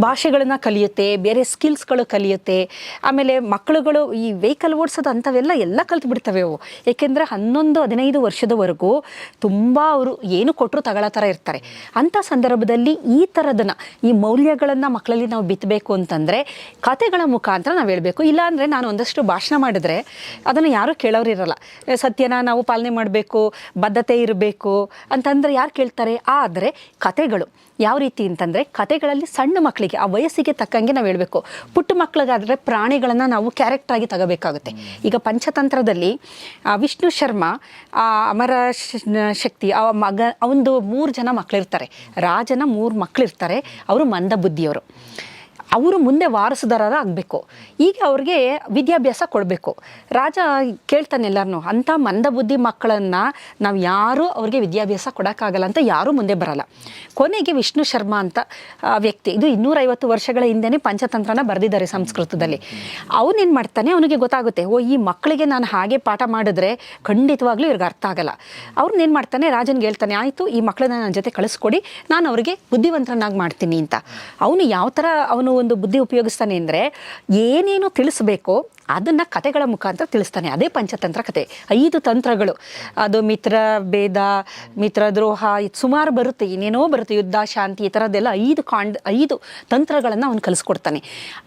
ಭಾಷೆಗಳನ್ನು ಕಲಿಯುತ್ತೆ ಬೇರೆ ಸ್ಕಿಲ್ಸ್ಗಳು ಕಲಿಯುತ್ತೆ ಆಮೇಲೆ ಮಕ್ಕಳುಗಳು ಈ ವೆಹಿಕಲ್ ಓಡಿಸೋದು ಅಂಥವೆಲ್ಲ ಎಲ್ಲ ಕಲ್ತು ಬಿಡ್ತವೆ ಅವು. ಏಕೆಂದರೆ ಹನ್ನೊಂದು ಹದಿನೈದು ವರ್ಷದವರೆಗೂ ತುಂಬ ಅವರು ಏನು ಕೊಟ್ಟರು ತಗೊಳ್ಳೋ ಥರ ಇರ್ತಾರೆ. ಅಂಥ ಸಂದರ್ಭದಲ್ಲಿ ಈ ಥರದನ್ನ ಈ ಮೌಲ್ಯಗಳನ್ನು ಮಕ್ಕಳಲ್ಲಿ ನಾವು ಬಿತ್ತಬೇಕು ಅಂತಂದರೆ ಕತೆಗಳ ಮುಖಾಂತರ ನಾವು ಹೇಳಬೇಕು. ಇಲ್ಲಾಂದರೆ ನಾನು ಒಂದಷ್ಟು ಭಾಷಣ ಮಾಡಿದ್ರೆ ಅದನ್ನು ಯಾರೂ ಕೇಳೋರು ಇರಲ್ಲ. ಏ, ಸತ್ಯನ ನಾವು ಪಾಲನೆ ಮಾಡಬೇಕು ಬದ್ಧತೆ ಇರಬೇಕು ಅಂತಂದರೆ ಯಾರು ಕೇಳ್ತಾರೆ? ಆದರೆ ಕತೆಗಳು. ಯಾವ ರೀತಿ ಅಂತಂದರೆ ಕತೆಗಳಲ್ಲಿ ಸಣ್ಣ ಮಕ್ಕಳಿಗೆ, ಆ ವಯಸ್ಸಿಗೆ ತಕ್ಕಂಗೆ ನಾವು ಹೇಳಬೇಕು. ಪುಟ್ಟ ಮಕ್ಕಳಿಗಾದರೆ ಪ್ರಾಣಿಗಳನ್ನು ನಾವು ಕ್ಯಾರೆಕ್ಟ್ರಾಗಿ ತಗೋಬೇಕಾಗುತ್ತೆ. ಈಗ ಪಂಚತಂತ್ರದಲ್ಲಿ ವಿಷ್ಣು ಶರ್ಮಾ, ಆ ಅಮರ ಶಕ್ತಿ, ಆ ಮಗ ಒಂದು ಮೂರು ಜನ ಮಕ್ಕಳಿರ್ತಾರೆ ರಾಜನ ಮೂರು ಮಕ್ಕಳಿರ್ತಾರೆ ಅವರು ಮಂದ ಬುದ್ಧಿಯವರು ಅವರು ಮುಂದೆ ವಾರಸುದಾರರ ಆಗಬೇಕು. ಈಗ ಅವ್ರಿಗೆ ವಿದ್ಯಾಭ್ಯಾಸ ಕೊಡಬೇಕು. ರಾಜ ಕೇಳ್ತಾನೆ ಎಲ್ಲರನ್ನೂ ಅಂಥ ಮಂದಬುದ್ಧಿ ಮಕ್ಕಳನ್ನು ನಾವು ಯಾರೂ ಅವ್ರಿಗೆ ವಿದ್ಯಾಭ್ಯಾಸ ಕೊಡೋಕ್ಕಾಗಲ್ಲ ಅಂತ ಯಾರೂ ಮುಂದೆ ಬರಲ್ಲ. ಕೊನೆಗೆ ವಿಷ್ಣು ಶರ್ಮಾ ಅಂತ ವ್ಯಕ್ತಿ, ಇದು ಇನ್ನೂರೈವತ್ತು ವರ್ಷಗಳ ಹಿಂದೆನೇ ಪಂಚತಂತ್ರನ ಬರೆದಿದ್ದಾರೆ ಸಂಸ್ಕೃತದಲ್ಲಿ. ಅವನೇನು ಮಾಡ್ತಾನೆ? ಅವನಿಗೆ ಗೊತ್ತಾಗುತ್ತೆ, ಓ, ಈ ಮಕ್ಕಳಿಗೆ ನಾನು ಹಾಗೆ ಪಾಠ ಮಾಡಿದ್ರೆ ಖಂಡಿತವಾಗ್ಲೂ ಇವ್ರಿಗೆ ಅರ್ಥ ಆಗಲ್ಲ. ಅವ್ರನ್ನೇನು ಮಾಡ್ತಾನೆ? ರಾಜನ್ಗೆ ಹೇಳ್ತಾನೆ, ಆಯಿತು, ಈ ಮಕ್ಕಳನ್ನ ನನ್ನ ಜೊತೆ ಕಳಿಸ್ಕೊಡಿ, ನಾನು ಅವರಿಗೆ ಬುದ್ಧಿವಂತರನ್ನಾಗಿ ಮಾಡ್ತೀನಿ ಅಂತ. ಅವನು ಯಾವ ಥರ ಅವನು ಒಂದು ಬುದ್ಧಿ ಉಪಯೋಗಿಸ್ತಾನೆ ಅಂದರೆ ಏನೇನು ತಿಳಿಸ್ಬೇಕೋ ಅದನ್ನು ಕತೆಗಳ ಮುಖಾಂತರ ತಿಳಿಸ್ತಾನೆ. ಅದೇ ಪಂಚತಂತ್ರ ಕತೆ. ಐದು ತಂತ್ರಗಳು. ಅದು ಮಿತ್ರ, ಭೇದ ಮಿತ್ರದ್ರೋಹ ಇದು ಸುಮಾರು ಬರುತ್ತೆ. ಏನೇನೋ ಬರುತ್ತೆ. ಯುದ್ಧ, ಶಾಂತಿ, ಈ ಥರದ್ದೆಲ್ಲ ಐದು ಕಾಂಡ್, ಐದು ತಂತ್ರಗಳನ್ನು ಅವನು ಕಲಿಸ್ಕೊಡ್ತಾನೆ.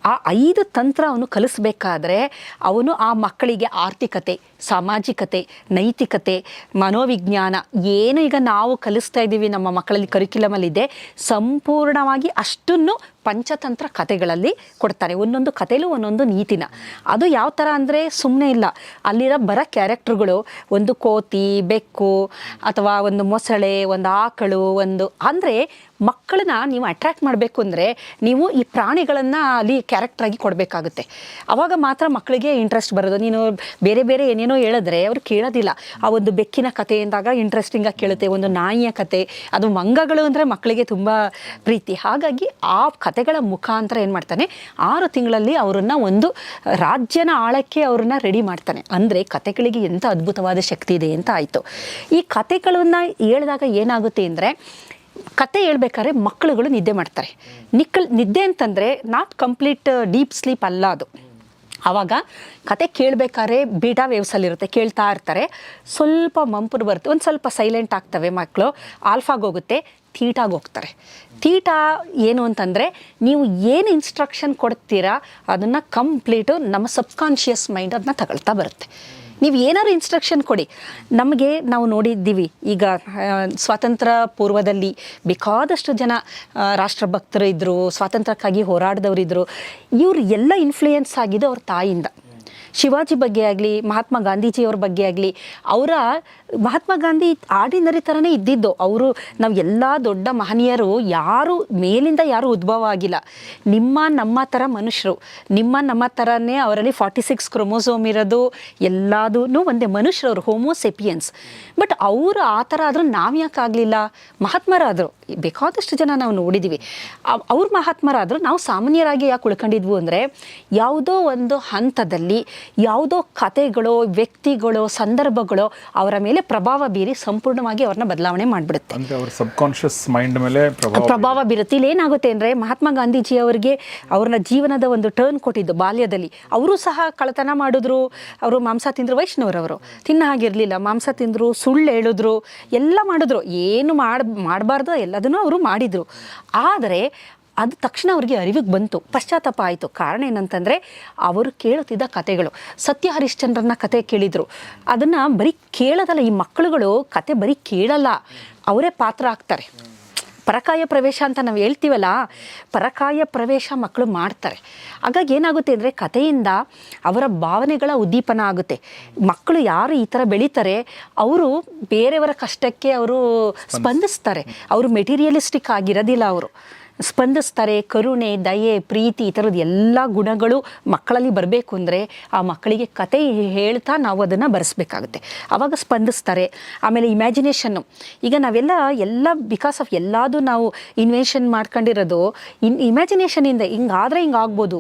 ಆ ಐದು ತಂತ್ರ ಅವನು ಕಲಿಸ್ಬೇಕಾದ್ರೆ ಅವನು ಆ ಮಕ್ಕಳಿಗೆ ಆರ್ಥಿಕತೆ, ಸಾಮಾಜಿಕತೆ, ನೈತಿಕತೆ, ಮನೋವಿಜ್ಞಾನ ಏನು ಈಗ ನಾವು ಕಲಿಸ್ತಾ ಇದ್ದೀವಿ, ನಮ್ಮ ಮಕ್ಕಳಲ್ಲಿ ಕರಿಕ್ಯುಲಮಲ್ಲಿದೆ ಸಂಪೂರ್ಣವಾಗಿ ಅಷ್ಟನ್ನು ಪಂಚತಂತ್ರ ಕತೆಗಳಲ್ಲಿ ಕೊಡ್ತಾರೆ. ಒಂದೊಂದು ಕಥೆಲೂ ಒಂದೊಂದು ನೀತಿನ. ಅದು ಯಾವ ಥರ ಅಂದರೆ ಸುಮ್ಮನೆ ಇಲ್ಲ. ಅಲ್ಲಿರೋ ಬರೋ ಕ್ಯಾರೆಕ್ಟ್ರುಗಳು, ಒಂದು ಕೋತಿ, ಬೆಕ್ಕು, ಅಥವಾ ಒಂದು ಮೊಸಳೆ, ಒಂದು ಆಕಳು, ಒಂದು ಅಂದರೆ ಮಕ್ಕಳನ್ನ ನೀವು ಅಟ್ರ್ಯಾಕ್ಟ್ ಮಾಡಬೇಕು ಅಂದರೆ ನೀವು ಈ ಪ್ರಾಣಿಗಳನ್ನು ಅಲ್ಲಿ ಕ್ಯಾರೆಕ್ಟ್ರಾಗಿ ಕೊಡಬೇಕಾಗುತ್ತೆ. ಆವಾಗ ಮಾತ್ರ ಮಕ್ಕಳಿಗೆ ಇಂಟ್ರೆಸ್ಟ್ ಬರೋದು. ನೀನು ಬೇರೆ ಬೇರೆ ಏನೇನೋ ಹೇಳಿದ್ರೆ ಅವರು ಕೇಳೋದಿಲ್ಲ. ಆ ಒಂದು ಬೆಕ್ಕಿನ ಕತೆ ಎಂದಾಗ ಇಂಟ್ರೆಸ್ಟಿಂಗಾಗಿ ಕೇಳುತ್ತೆ, ಒಂದು ನಾಯಿಯ ಕತೆ. ಅದು ಮಂಗಗಳು ಅಂದರೆ ಮಕ್ಕಳಿಗೆ ತುಂಬ ಪ್ರೀತಿ. ಹಾಗಾಗಿ ಆ ಕತೆಗಳ ಮುಖಾಂತರ ಏನು ಮಾಡ್ತಾನೆ? ಆರು ತಿಂಗಳಲ್ಲಿ ಅವರನ್ನು ಒಂದು ರಾಜ್ಯನ ಆಳಕ್ಕೆ ಅವ್ರನ್ನ ರೆಡಿ ಮಾಡ್ತಾನೆ. ಅಂದರೆ ಕತೆಗಳಿಗೆ ಎಂಥ ಅದ್ಭುತವಾದ ಶಕ್ತಿ ಇದೆ ಅಂತ ಆಯಿತು. ಈ ಕತೆಗಳನ್ನು ಹೇಳಿದಾಗ ಏನಾಗುತ್ತೆ ಅಂದರೆ ಕತೆ ಹೇಳ್ಬೇಕಾದ್ರೆ ಮಕ್ಕಳುಗಳು ನಿದ್ದೆ ಮಾಡ್ತಾರೆ. ನಿಕ್ಕಲ್ ನಿದ್ದೆ ಅಂತಂದರೆ ನಾಟ್ ಕಂಪ್ಲೀಟ್ ಡೀಪ್ ಸ್ಲೀಪ್ ಅಲ್ಲ ಅದು. ಆವಾಗ ಕತೆ ಕೇಳಬೇಕಾದ್ರೆ ಬೀಟಾ ವೇವ್ಸಲ್ಲಿರುತ್ತೆ, ಕೇಳ್ತಾ ಇರ್ತಾರೆ. ಸ್ವಲ್ಪ ಮಂಪರು ಬರುತ್ತೆ, ಒಂದು ಸ್ವಲ್ಪ ಸೈಲೆಂಟ್ ಆಗ್ತವೆ ಮಕ್ಕಳು ಆಲ್ಫಾಗೋಗುತ್ತೆ ತೀಟಾಗಿ ಹೋಗ್ತಾರೆ. ತೀಟಾ ಏನು ಅಂತಂದರೆ ನೀವು ಏನು ಇನ್ಸ್ಟ್ರಕ್ಷನ್ ಕೊಡ್ತೀರಾ, ಅದನ್ನು ಕಂಪ್ಲೀಟು ನಮ್ಮ ಸಬ್ಕಾನ್ಷಿಯಸ್ ಮೈಂಡ್ ಅದನ್ನ ತಗೊಳ್ತಾ ಬರುತ್ತೆ. ನೀವು ಏನಾದ್ರು ಇನ್ಸ್ಟ್ರಕ್ಷನ್ ಕೊಡಿ. ನಮಗೆ ನಾವು ನೋಡಿದ್ದೀವಿ, ಈಗ ಸ್ವಾತಂತ್ರ್ಯ ಪೂರ್ವದಲ್ಲಿ ಬೇಕಾದಷ್ಟು ಜನ ರಾಷ್ಟ್ರಭಕ್ತರು ಇದ್ದರು ಸ್ವಾತಂತ್ರ್ಯಕ್ಕಾಗಿ ಹೋರಾಡಿದವರು ಇದ್ದರು ಇವರು ಎಲ್ಲ ಇನ್ಫ್ಲೂಯೆನ್ಸ್ ಆಗಿದ್ದು ಅವ್ರ ತಾಯಿಯಿಂದ ಶಿವಾಜಿ ಬಗ್ಗೆ ಆಗಲಿ, ಮಹಾತ್ಮ ಗಾಂಧೀಜಿಯವ್ರ ಬಗ್ಗೆ ಆಗಲಿ, ಅವರ ಮಹಾತ್ಮ ಗಾಂಧಿ ಆರ್ಡಿನರಿ ಥರನೇ ಇದ್ದಿದ್ದು. ಅವರು ನಾವು ಎಲ್ಲ ದೊಡ್ಡ ಮಹನೀಯರು ಯಾರು ಮೇಲಿಂದ ಯಾರು ಉದ್ಭವ ಆಗಿಲ್ಲ. ನಿಮ್ಮ ನಮ್ಮ ಥರ ಮನುಷ್ಯರು, ನಿಮ್ಮ ನಮ್ಮ ಥರನೇ ಅವರಲ್ಲಿ ಫಾರ್ಟಿ ಸಿಕ್ಸ್ ಕ್ರೊಮೋಸೋಮ್ ಇರೋದು ಎಲ್ಲದೂ ಒಂದೇ ಮನುಷ್ಯರವರು ಹೋಮೋಸೆಪಿಯನ್ಸ್ ಬಟ್ ಅವರು ಆ ಥರ ಆದರೂ ನಾವು ಯಾಕೆ ಆಗಲಿಲ್ಲ? ಮಹಾತ್ಮರಾದರು. ಬೇಕಾದಷ್ಟು ಜನ ನಾವು ನೋಡಿದ್ದೀವಿ ಅವ್ರ ಅವ್ರು ಮಹಾತ್ಮರಾದರು, ನಾವು ಸಾಮಾನ್ಯರಾಗಿ ಯಾಕೆ ಉಳ್ಕೊಂಡಿದ್ವು ಅಂದರೆ, ಯಾವುದೋ ಒಂದು ಹಂತದಲ್ಲಿ ಯಾವುದೋ ಕತೆಗಳು ವ್ಯಕ್ತಿಗಳು ಸಂದರ್ಭಗಳು ಅವರ ಮೇಲೆ ಪ್ರಭಾವ ಬೀರಿ ಸಂಪೂರ್ಣವಾಗಿ ಅವ್ರನ್ನ ಬದಲಾವಣೆ ಮಾಡಿಬಿಡುತ್ತೆ. ಅವ್ರ ಸಬ್ಕಾನ್ಷಿಯಸ್ ಮೈಂಡ್ ಮೇಲೆ ಪ್ರಭಾವ ಪ್ರಭಾವ ಬೀರುತ್ತೆ. ಇಲ್ಲಿ ಏನಾಗುತ್ತೆ ಅಂದರೆ ಮಹಾತ್ಮ ಗಾಂಧೀಜಿ ಅವರಿಗೆ ಅವ್ರನ್ನ ಜೀವನದ ಒಂದು ಟರ್ನ್ ಕೊಟ್ಟಿದ್ದು ಬಾಲ್ಯದಲ್ಲಿ. ಅವರು ಸಹ ಕಳತನ ಮಾಡಿದ್ರು. ಅವರು ಮಾಂಸ ತಿಂದರು ವೈಷ್ಣವರವರು. ತಿನ್ನ ಹಾಗಿರಲಿಲ್ಲ. ಮಾಂಸ ತಿಂದರು ಸುಳ್ಳು ಹೇಳಿದ್ರು ಎಲ್ಲ ಮಾಡಿದ್ರು. ಏನು ಮಾಡಿ ಮಾಡಬಾರ್ದು ಎಲ್ಲದನ್ನೂ ಅವರು ಮಾಡಿದರು. ಆದರೆ ಅದು ತಕ್ಷಣ ಅವ್ರಿಗೆ ಅರಿವಿಗೆ ಬಂತು. ಪಶ್ಚಾತ್ತಾಪ ಆಯಿತು. ಕಾರಣ ಏನಂತಂದರೆ ಅವರು ಕೇಳುತ್ತಿದ್ದ ಕತೆಗಳು. ಸತ್ಯ ಹರಿಶ್ಚಂದ್ರನ ಕತೆ ಕೇಳಿದರು. ಅದನ್ನು ಬರೀ ಕೇಳೋದಲ್ಲ, ಈ ಮಕ್ಕಳುಗಳು ಕತೆ ಬರೀ ಕೇಳಲ್ಲ. ಅವರೇ ಪಾತ್ರ ಆಗ್ತಾರೆ. ಪರಕಾಯ ಪ್ರವೇಶ ಅಂತ ನಾವು ಹೇಳ್ತೀವಲ್ಲ, ಪರಕಾಯ ಪ್ರವೇಶ ಮಕ್ಕಳು ಮಾಡ್ತಾರೆ. ಹಾಗಾಗಿ ಏನಾಗುತ್ತೆ ಅಂದರೆ ಕಥೆಯಿಂದ ಅವರ ಭಾವನೆಗಳ ಉದ್ದೀಪನ ಆಗುತ್ತೆ. ಮಕ್ಕಳು ಯಾರು ಈ ಥರ ಬೆಳೀತಾರೆ, ಅವರು ಬೇರೆಯವರ ಕಷ್ಟಕ್ಕೆ ಅವರು ಸ್ಪಂದಿಸ್ತಾರೆ. ಅವರು ಮೆಟೀರಿಯಲಿಸ್ಟಿಕ್ ಆಗಿರೋದಿಲ್ಲ ಅವರು. ಸ್ಪಂದಿಸ್ತಾರೆ, ಕರುಣೆ, ದಯೆ, ಪ್ರೀತಿ ಈ ಥರದ ಎಲ್ಲ ಗುಣಗಳು ಮಕ್ಕಳಲ್ಲಿ ಬರಬೇಕು ಅಂದರೆ ಆ ಮಕ್ಕಳಿಗೆ ಕತೆ ಹೇಳ್ತಾ ನಾವು ಅದನ್ನು ಬರೆಸ್ಬೇಕಾಗುತ್ತೆ. ಆವಾಗ ಸ್ಪಂದಿಸ್ತಾರೆ. ಆಮೇಲೆ ಇಮ್ಯಾಜಿನೇಷನ್ನು ಈಗ ನಾವೆಲ್ಲ ಎಲ್ಲ ಬಿಕಾಸ್ ಆಫ್ ಎಲ್ಲದೂ ನಾವು ಇನ್ವೆನ್ಷನ್ ಮಾಡ್ಕೊಂಡಿರೋದು, ಇನ್ ಇಮ್ಯಾಜಿನೇಷನಿಂದ ಹಿಂಗಾದರೆ ಹಿಂಗೆ ಆಗ್ಬೋದು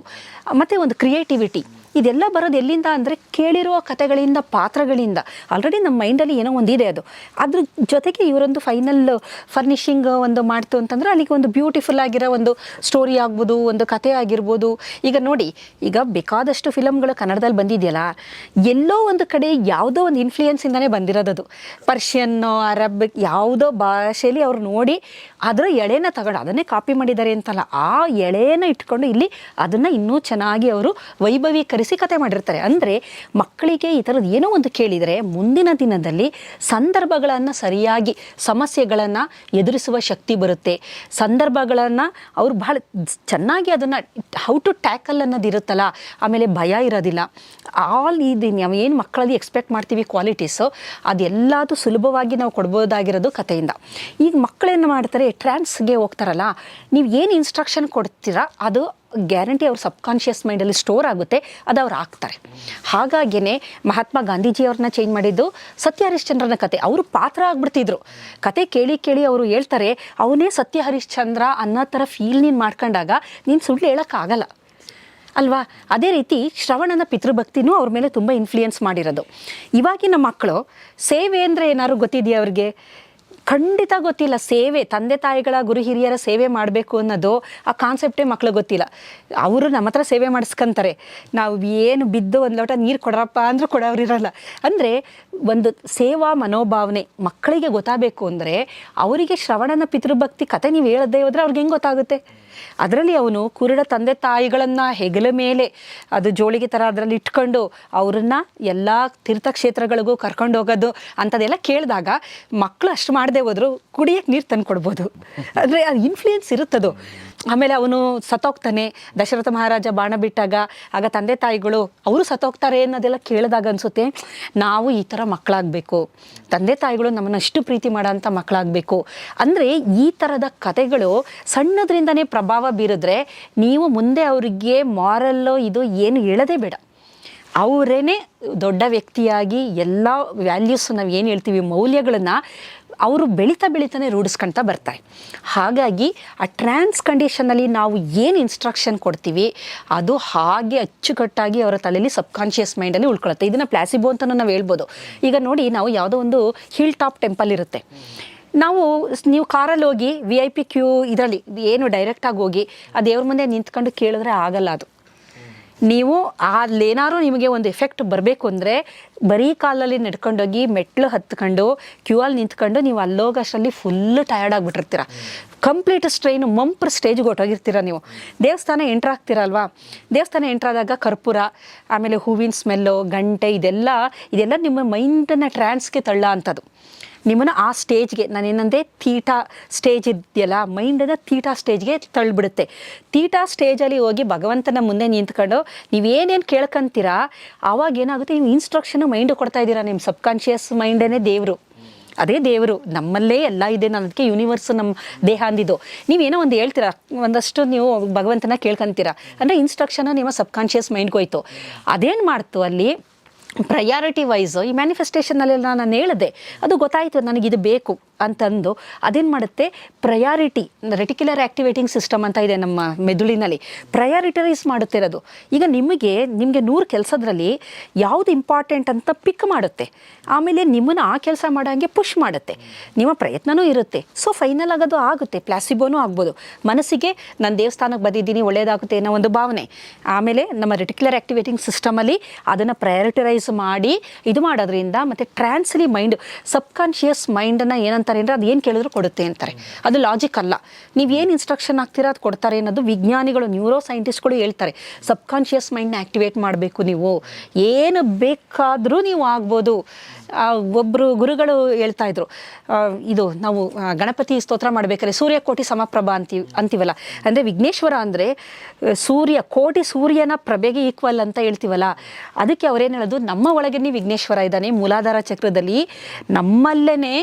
ಮತ್ತು ಒಂದು ಕ್ರಿಯೇಟಿವಿಟಿ ಇದೆಲ್ಲ ಬರೋದು ಎಲ್ಲಿಂದ ಅಂದರೆ ಕೇಳಿರುವ ಕಥೆಗಳಿಂದ, ಪಾತ್ರಗಳಿಂದ. ಆಲ್ರೆಡಿ ನಮ್ಮ ಮೈಂಡಲ್ಲಿ ಏನೋ ಒಂದು ಇದೆ ಅದು. ಅದ್ರ ಜೊತೆಗೆ ಇವರೊಂದು ಫೈನಲ್ ಫರ್ನಿಷಿಂಗ್ ಒಂದು ಮಾಡ್ತು ಅಂತಂದರೆ ಅಲ್ಲಿಗೆ ಒಂದು ಬ್ಯೂಟಿಫುಲ್ ಆಗಿರೋ ಒಂದು ಸ್ಟೋರಿ ಆಗ್ಬೋದು, ಒಂದು ಕಥೆ ಆಗಿರ್ಬೋದು. ಈಗ ನೋಡಿ, ಈಗ ಬೇಕಾದಷ್ಟು ಫಿಲಮ್ಗಳು ಕನ್ನಡದಲ್ಲಿ ಬಂದಿದೆಯಲ್ಲ, ಎಲ್ಲೋ ಒಂದು ಕಡೆ ಯಾವುದೋ ಒಂದು ಇನ್ಫ್ಲೂಯೆನ್ಸಿಂದನೇ ಬಂದಿರೋದದು ಪರ್ಷಿಯನ್ನೋ ಅರಬಿಕ್ ಯಾವುದೋ ಭಾಷೆಯಲ್ಲಿ ಅವ್ರು ನೋಡಿ ಅದರ ಎಳೆನ ತಗೊಂಡು ಅದನ್ನೇ ಕಾಪಿ ಮಾಡಿದ್ದಾರೆ ಅಂತಲ್ಲ, ಆ ಎಳೆನ ಇಟ್ಕೊಂಡು ಇಲ್ಲಿ ಅದನ್ನು ಇನ್ನೂ ಚೆನ್ನಾಗಿ ಅವರು ವೈಭವೀಕರಿಸಿ ಕತೆ ಮಾಡಿರ್ತಾರೆ. ಅಂದರೆ ಮಕ್ಕಳಿಗೆ ಈ ಥರದ್ದು ಏನೋ ಒಂದು ಕೇಳಿದರೆ ಮುಂದಿನ ದಿನದಲ್ಲಿ ಸಂದರ್ಭಗಳನ್ನು ಸರಿಯಾಗಿ, ಸಮಸ್ಯೆಗಳನ್ನು ಎದುರಿಸುವ ಶಕ್ತಿ ಬರುತ್ತೆ. ಸಂದರ್ಭಗಳನ್ನು ಅವ್ರು ಬಹಳ ಚೆನ್ನಾಗಿ ಅದನ್ನು ಹೌ ಟು ಟ್ಯಾಕಲ್ ಅನ್ನೋದು ಇರುತ್ತಲ್ಲ, ಆಮೇಲೆ ಭಯ ಇರೋದಿಲ್ಲ. ಆಲ್ ಇದು ನಾವು ಏನು ಮಕ್ಕಳಲ್ಲಿ ಎಕ್ಸ್ಪೆಕ್ಟ್ ಮಾಡ್ತೀವಿ ಕ್ವಾಲಿಟೀಸು ಅದೆಲ್ಲದು ಸುಲಭವಾಗಿ ನಾವು ಕೊಡ್ಬೋದಾಗಿರೋದು ಕಥೆಯಿಂದ. ಈಗ ಮಕ್ಕಳೇನು ಮಾಡ್ತಾರೆ ಟ್ರಾನ್ಸ್ಗೆ ಹೋಗ್ತಾರಲ್ಲ, ನೀವು ಏನು ಇನ್ಸ್ಟ್ರಕ್ಷನ್ ಕೊಡ್ತೀರಾ, ಅದು ಗ್ಯಾರಂಟಿ ಅವ್ರ ಸಬ್ಕಾನ್ಷಿಯಸ್ ಮೈಂಡಲ್ಲಿ ಸ್ಟೋರ್ ಆಗುತ್ತೆ, ಅದು ಅವ್ರು ಆಗ್ತಾರೆ ಹಾಗಾಗಿಯೇ ಮಹಾತ್ಮ ಗಾಂಧೀಜಿ ಅವ್ರನ್ನ ಚೇಂಜ್ ಮಾಡಿದ್ದು ಸತ್ಯ ಹರಿಶ್ಚಂದ್ರನ ಕತೆ. ಅವರು ಪಾತ್ರ ಆಗ್ಬಿಡ್ತಿದ್ರು. ಕತೆ ಕೇಳಿ ಕೇಳಿ ಅವರು ಹೇಳ್ತಾರೆ, ಅವನೇ ಸತ್ಯ ಹರಿಶ್ಚಂದ್ರ ಅನ್ನೋ ಥರ ಫೀಲ್ ನೀನು ಮಾಡ್ಕೊಂಡಾಗ ನೀನು ಸುಳ್ಳು ಹೇಳೋಕ್ಕಾಗಲ್ಲ. ಅಲ್ವಾ? ಅದೇ ರೀತಿ ಶ್ರವಣನ ಪಿತೃಭಕ್ತಿನೂ ಅವ್ರ ಮೇಲೆ ತುಂಬ ಇನ್ಫ್ಲೂಯೆನ್ಸ್ ಮಾಡಿರೋದು. ಇವಾಗಿನ ಮಕ್ಕಳು ಸೇವೆ ಅಂದರೆ ಏನಾದ್ರು ಗೊತ್ತಿದೆಯಾ ಅವ್ರಿಗೆ? ಖಂಡಿತ ಗೊತ್ತಿಲ್ಲ. ಸೇವೆ, ತಂದೆ ತಾಯಿಗಳ ಗುರು ಹಿರಿಯರ ಸೇವೆ ಮಾಡಬೇಕು ಅನ್ನೋದು ಆ ಕಾನ್ಸೆಪ್ಟೇ ಮಕ್ಳು ಗೊತ್ತಿಲ್ಲ. ಅವರು ನಮ್ಮ ಹತ್ರ ಸೇವೆ ಮಾಡಿಸ್ಕೊಂತಾರೆ. ನಾವು ಏನು ಬಿದ್ದು ಒಂದು ಲೋಟ ನೀರು ಕೊಡ್ರಪ್ಪ ಅಂದರೂ ಕೊಡೋರಿರಲ್ಲ ಅಂದರೆ ಒಂದು ಸೇವಾ ಮನೋಭಾವನೆ ಮಕ್ಕಳಿಗೆ ಗೊತ್ತಾಗಬೇಕು ಅಂದರೆ ಅವರಿಗೆ ಶ್ರವಣನ ಪಿತೃಭಕ್ತಿ ಕತೆ ನೀವು ಹೇಳದೇ ಹೋದರೆ ಅವ್ರಿಗೆ ಹೆಂಗೆ ಗೊತ್ತಾಗುತ್ತೆ? ಅದರಲ್ಲಿ ಅವನು ಕುರುಡ ತಂದೆ ತಾಯಿಗಳನ್ನು ಹೆಗಲ ಮೇಲೆ ಅದು ಜೋಳಿಗೆ ಥರ ಅದರಲ್ಲಿ ಇಟ್ಕೊಂಡು ಅವ್ರನ್ನ ಎಲ್ಲ ತೀರ್ಥಕ್ಷೇತ್ರಗಳಿಗೂ ಕರ್ಕೊಂಡು ಹೋಗೋದು ಅಂಥದ್ದೆಲ್ಲ ಕೇಳಿದಾಗ ಮಕ್ಕಳು ಅಷ್ಟು ಮಾಡದೆ ಹೋದ್ರು ಕುಡಿಯೋಕ್ಕೆ ನೀರು ತಂದು ಕೊಡ್ಬೋದು. ಅಂದರೆ ಅದು ಇನ್ಫ್ಲೂಯೆನ್ಸ್ ಇರುತ್ತದು. ಆಮೇಲೆ ಅವನು ಸತ್ತೋಗ್ತಾನೆ, ದಶರಥ ಮಹಾರಾಜ ಬಾಣ ಬಿಟ್ಟಾಗ, ಆಗ ತಂದೆ ತಾಯಿಗಳು ಅವರು ಸತ್ತೋಗ್ತಾರೆ ಅನ್ನೋದೆಲ್ಲ ಕೇಳಿದಾಗ ಅನಿಸುತ್ತೆ, ನಾವು ಈ ಥರ ಮಕ್ಕಳಾಗಬೇಕು. ತಂದೆ ತಾಯಿಗಳು ನಮ್ಮನ್ನು ಅಷ್ಟು ಪ್ರೀತಿ ಮಾಡೋಂಥ ಮಕ್ಕಳಾಗಬೇಕು. ಅಂದರೆ ಈ ಥರದ ಕತೆಗಳು ಸಣ್ಣದ್ರಿಂದನೇ ಪ್ರಭಾವ ಬೀರಿದ್ರೆ ನೀವು ಮುಂದೆ ಅವರಿಗೆ ಮಾರಲ್ಲೋ ಇದು ಏನು ಹೇಳೋದೇ ಬೇಡ. ಅವರೇನೆ ದೊಡ್ಡ ವ್ಯಕ್ತಿಯಾಗಿ ಎಲ್ಲ ವ್ಯಾಲ್ಯೂಸ್ ನಾವು ಏನು ಹೇಳ್ತೀವಿ, ಮೌಲ್ಯಗಳನ್ನು ಅವರು ಬೆಳೀತಾ ಬೆಳೀತಾನೆ ರೂಢಿಸ್ಕೊಳ್ತಾ ಬರ್ತಾರೆ. ಹಾಗಾಗಿ ಆ ಟ್ರಾನ್ಸ್ ಕಂಡೀಷನಲ್ಲಿ ನಾವು ಏನು ಇನ್ಸ್ಟ್ರಕ್ಷನ್ ಕೊಡ್ತೀವಿ, ಅದು ಹಾಗೆ ಅಚ್ಚುಕಟ್ಟಾಗಿ ಅವರ ತಲೆಯಲ್ಲಿ ಸಬ್ಕಾನ್ಷಿಯಸ್ ಮೈಂಡಲ್ಲಿ ಉಳ್ಕೊಳ್ಳುತ್ತೆ ಇದನ್ನು ಪ್ಲಾಸಿಬೋ ಅಂತಲೂ ನಾವು ಹೇಳ್ಬೋದು. ಈಗ ನೋಡಿ, ನಾವು ಯಾವುದೋ ಒಂದು ಹಿಲ್ ಟಾಪ್ ಟೆಂಪಲ್ ಇರುತ್ತೆ. ನಾವು ನೀವು ಕಾರಲ್ಲಿ ಹೋಗಿ ವಿ ಐ ಪಿ ಕ್ಯೂ ಇದರಲ್ಲಿ, ಏನು ಡೈರೆಕ್ಟಾಗಿ ಹೋಗಿ, ಆ ದೇವ್ರ ಮುಂದೆ ನಿಂತ್ಕೊಂಡು ಕೇಳಿದ್ರೆ ಆಗಲ್ಲ ಅದು. ನೀವು ಅಲ್ಲೇನಾದ್ರು ನಿಮಗೆ ಒಂದು ಎಫೆಕ್ಟ್ ಬರಬೇಕು ಅಂದರೆ ಬರೀ ಕಾಲಲ್ಲಿ ನಡ್ಕೊಂಡೋಗಿ ಮೆಟ್ಲು ಹತ್ಕೊಂಡು ಕ್ಯೂ ಅಲ್ಲಿ ನಿಂತ್ಕೊಂಡು ನೀವು ಅಲ್ಲೋಗಷ್ಟರಲ್ಲಿ ಫುಲ್ಲು ಟಯರ್ಡ್ ಆಗಿಬಿಟ್ಟಿರ್ತೀರ. ಕಂಪ್ಲೀಟ್ ಸ್ಟ್ರೈನ್ ಮಂಪ್ರ ಸ್ಟೇಜ್ಗೆ ಹೊಟ್ಟೋಗಿರ್ತೀರ ನೀವು. ದೇವಸ್ಥಾನ ಎಂಟ್ರ್ ಆಗ್ತೀರಲ್ವಾ? ದೇವಸ್ಥಾನ ಎಂಟ್ರ್ ಆದಾಗ ಕರ್ಪೂರ, ಆಮೇಲೆ ಹೂವಿನ ಸ್ಮೆಲ್ಲು ಗಂಟೆ, ಇದೆಲ್ಲ ಇದೆಲ್ಲ ನಿಮ್ಮ ಮೈಂಡನ್ನು ಟ್ರಾನ್ಸ್ಗೆ ತಳ್ಳ ಅಂಥದ್ದು ನಿಮ್ಮನ್ನು ಆ ಸ್ಟೇಜ್ಗೆ ನಾನೇನಂದೆ ತೀಟಾ ಸ್ಟೇಜ್ ಇದೆಯಲ್ಲ ಮೈಂಡನ್ನು ತೀಟಾ ಸ್ಟೇಜ್ಗೆ ತಳ್ಳಿಬಿಡುತ್ತೆ ತೀಟಾ ಸ್ಟೇಜಲ್ಲಿ ಹೋಗಿ ಭಗವಂತನ ಮುಂದೆ ನಿಂತ್ಕೊಂಡು ನೀವೇನೇನು ಕೇಳ್ಕೊಂತೀರಾ ಆವಾಗ ಏನಾಗುತ್ತೆ, ನೀವು ಇನ್ಸ್ಟ್ರಕ್ಷನ್ ಮೈಂಡ್ ಕೊಡ್ತಾ ಇದ್ದೀರಾ ನಿಮ್ಮ ಸಬ್ಕಾನ್ಷಿಯಸ್ ಮೈಂಡೇ ದೇವರು. ಅದೇ ದೇವರು, ನಮ್ಮಲ್ಲೇ ಎಲ್ಲ ಇದೆ ಅನ್ನೋದಕ್ಕೆ ಯೂನಿವರ್ಸ್ ನಮ್ಮ ದೇಹ ಅಂದಿದ್ದು ನೀವೇನೋ ಒಂದು ಹೇಳ್ತೀರಾ, ಒಂದಷ್ಟು ನೀವು ಭಗವಂತನ ಕೇಳ್ಕೊಂತೀರಾ. ಅಂದರೆ ಇನ್ಸ್ಟ್ರಕ್ಷನ್ ನಿಮ್ಮ ಸಬ್ಕಾನ್ಷಿಯಸ್ ಮೈಂಡ್ಗೆ ಹೋಯ್ತು ಅದೇನು ಮಾಡ್ತು ಅಲ್ಲಿ ಪ್ರಯಾರಿಟಿ ವೈಸ್ ಈ ಮ್ಯಾನಿಫೆಸ್ಟೇಷನಲ್ಲಿ ನಾನು ಹೇಳಿದೆ. ಅದು ಗೊತ್ತಾಯಿತು ನನಗೆ ಇದು ಬೇಕು. ಅಂತಂದು ಅದೇನು ಮಾಡುತ್ತೆ? ಪ್ರಯಾರಿಟಿ ರೆಟಿಕ್ಯುಲರ್ ಆ್ಯಕ್ಟಿವೇಟಿಂಗ್ ಸಿಸ್ಟಮ್ ಅಂತ ಇದೆ ನಮ್ಮ ಮೆದುಳಿನಲ್ಲಿ. ಪ್ರಯಾರಿಟರೈಸ್ ಮಾಡುತ್ತಿರೋದು. ಈಗ ನಿಮಗೆ ನಿಮಗೆ ನೂರು ಕೆಲಸದಲ್ಲಿ ಯಾವುದು ಇಂಪಾರ್ಟೆಂಟ್ ಅಂತ ಪಿಕ್ ಮಾಡುತ್ತೆ. ಆಮೇಲೆ ನಿಮ್ಮನ್ನು ಆ ಕೆಲಸ ಮಾಡೋಂಗೆ ಪುಷ್ ಮಾಡುತ್ತೆ. ನಿಮ್ಮ ಪ್ರಯತ್ನವೂ ಇರುತ್ತೆ. ಸೊ ಫೈನಲ್ ಆಗೋದು ಆಗುತ್ತೆ. ಪ್ಲಾಸಿಬೋನೂ ಆಗ್ಬೋದು. ಮನಸ್ಸಿಗೆ, ನಾನು ದೇವಸ್ಥಾನಕ್ಕೆ ಬಂದಿದ್ದೀನಿ ಒಳ್ಳೆಯದಾಗುತ್ತೆ ಅನ್ನೋ ಒಂದು ಭಾವನೆ. ಆಮೇಲೆ ನಮ್ಮ ರೆಟಿಕ್ಯುಲರ್ ಆ್ಯಕ್ಟಿವೇಟಿಂಗ್ ಸಿಸ್ಟಮಲ್ಲಿ ಅದನ್ನು ಪ್ರಯಾರಿಟರೈಸ್ ಮಾಡಿ, ಇದು ಮಾಡೋದ್ರಿಂದ ಮತ್ತು ಟ್ರಾನ್ಸ್ಲಿ ಮೈಂಡ್ ಸಬ್ಕಾನ್ಷಿಯಸ್ ಮೈಂಡನ್ನು ಏನಂತ ಅಂದರೆ ಅದು ಏನು ಕೇಳಿದ್ರು ಕೊಡುತ್ತೆ ಅಂತಾರೆ. ಅದು ಲಾಜಿಕ್ ಅಲ್ಲ. ನೀವು ಏನು ಇನ್ಸ್ಟ್ರಕ್ಷನ್ ಆಗ್ತೀರಾ ಅದು ಕೊಡ್ತಾರೆ ಅನ್ನೋದು ವಿಜ್ಞಾನಿಗಳು ನ್ಯೂರೋ ಸೈಂಟಿಸ್ಟ್ಗಳು ಹೇಳ್ತಾರೆ. ಸಬ್ಕಾನ್ಷಿಯಸ್ ಮೈಂಡ್ನ ಆ್ಯಕ್ಟಿವೇಟ್ ಮಾಡಬೇಕು ನೀವು. ಏನು ಬೇಕಾದರೂ ನೀವು ಆಗ್ಬೋದು. ಒಬ್ಬರು ಗುರುಗಳು ಹೇಳ್ತಾ ಇದ್ರು. ಇದು ನಾವು ಗಣಪತಿ ಸ್ತೋತ್ರ ಮಾಡಬೇಕಾದ್ರೆ ಸೂರ್ಯಕೋಟಿ ಸಮಪ್ರಭಾ ಅಂತೀವಿ, ಅಂತೀವಲ್ಲ. ಅಂದರೆ ವಿಘ್ನೇಶ್ವರ ಅಂದರೆ ಸೂರ್ಯ, ಕೋಟಿ ಸೂರ್ಯನ ಪ್ರಭೆಗೆ ಈಕ್ವಲ್ ಅಂತ ಹೇಳ್ತೀವಲ್ಲ. ಅದಕ್ಕೆ ಅವರೇನು ಹೇಳೋದು, ನಮ್ಮ ಒಳಗೇ ವಿಘ್ನೇಶ್ವರ ಇದ್ದಾನೆ ಮೂಲಾಧಾರ ಚಕ್ರದಲ್ಲಿ. ನಮ್ಮಲ್ಲೇ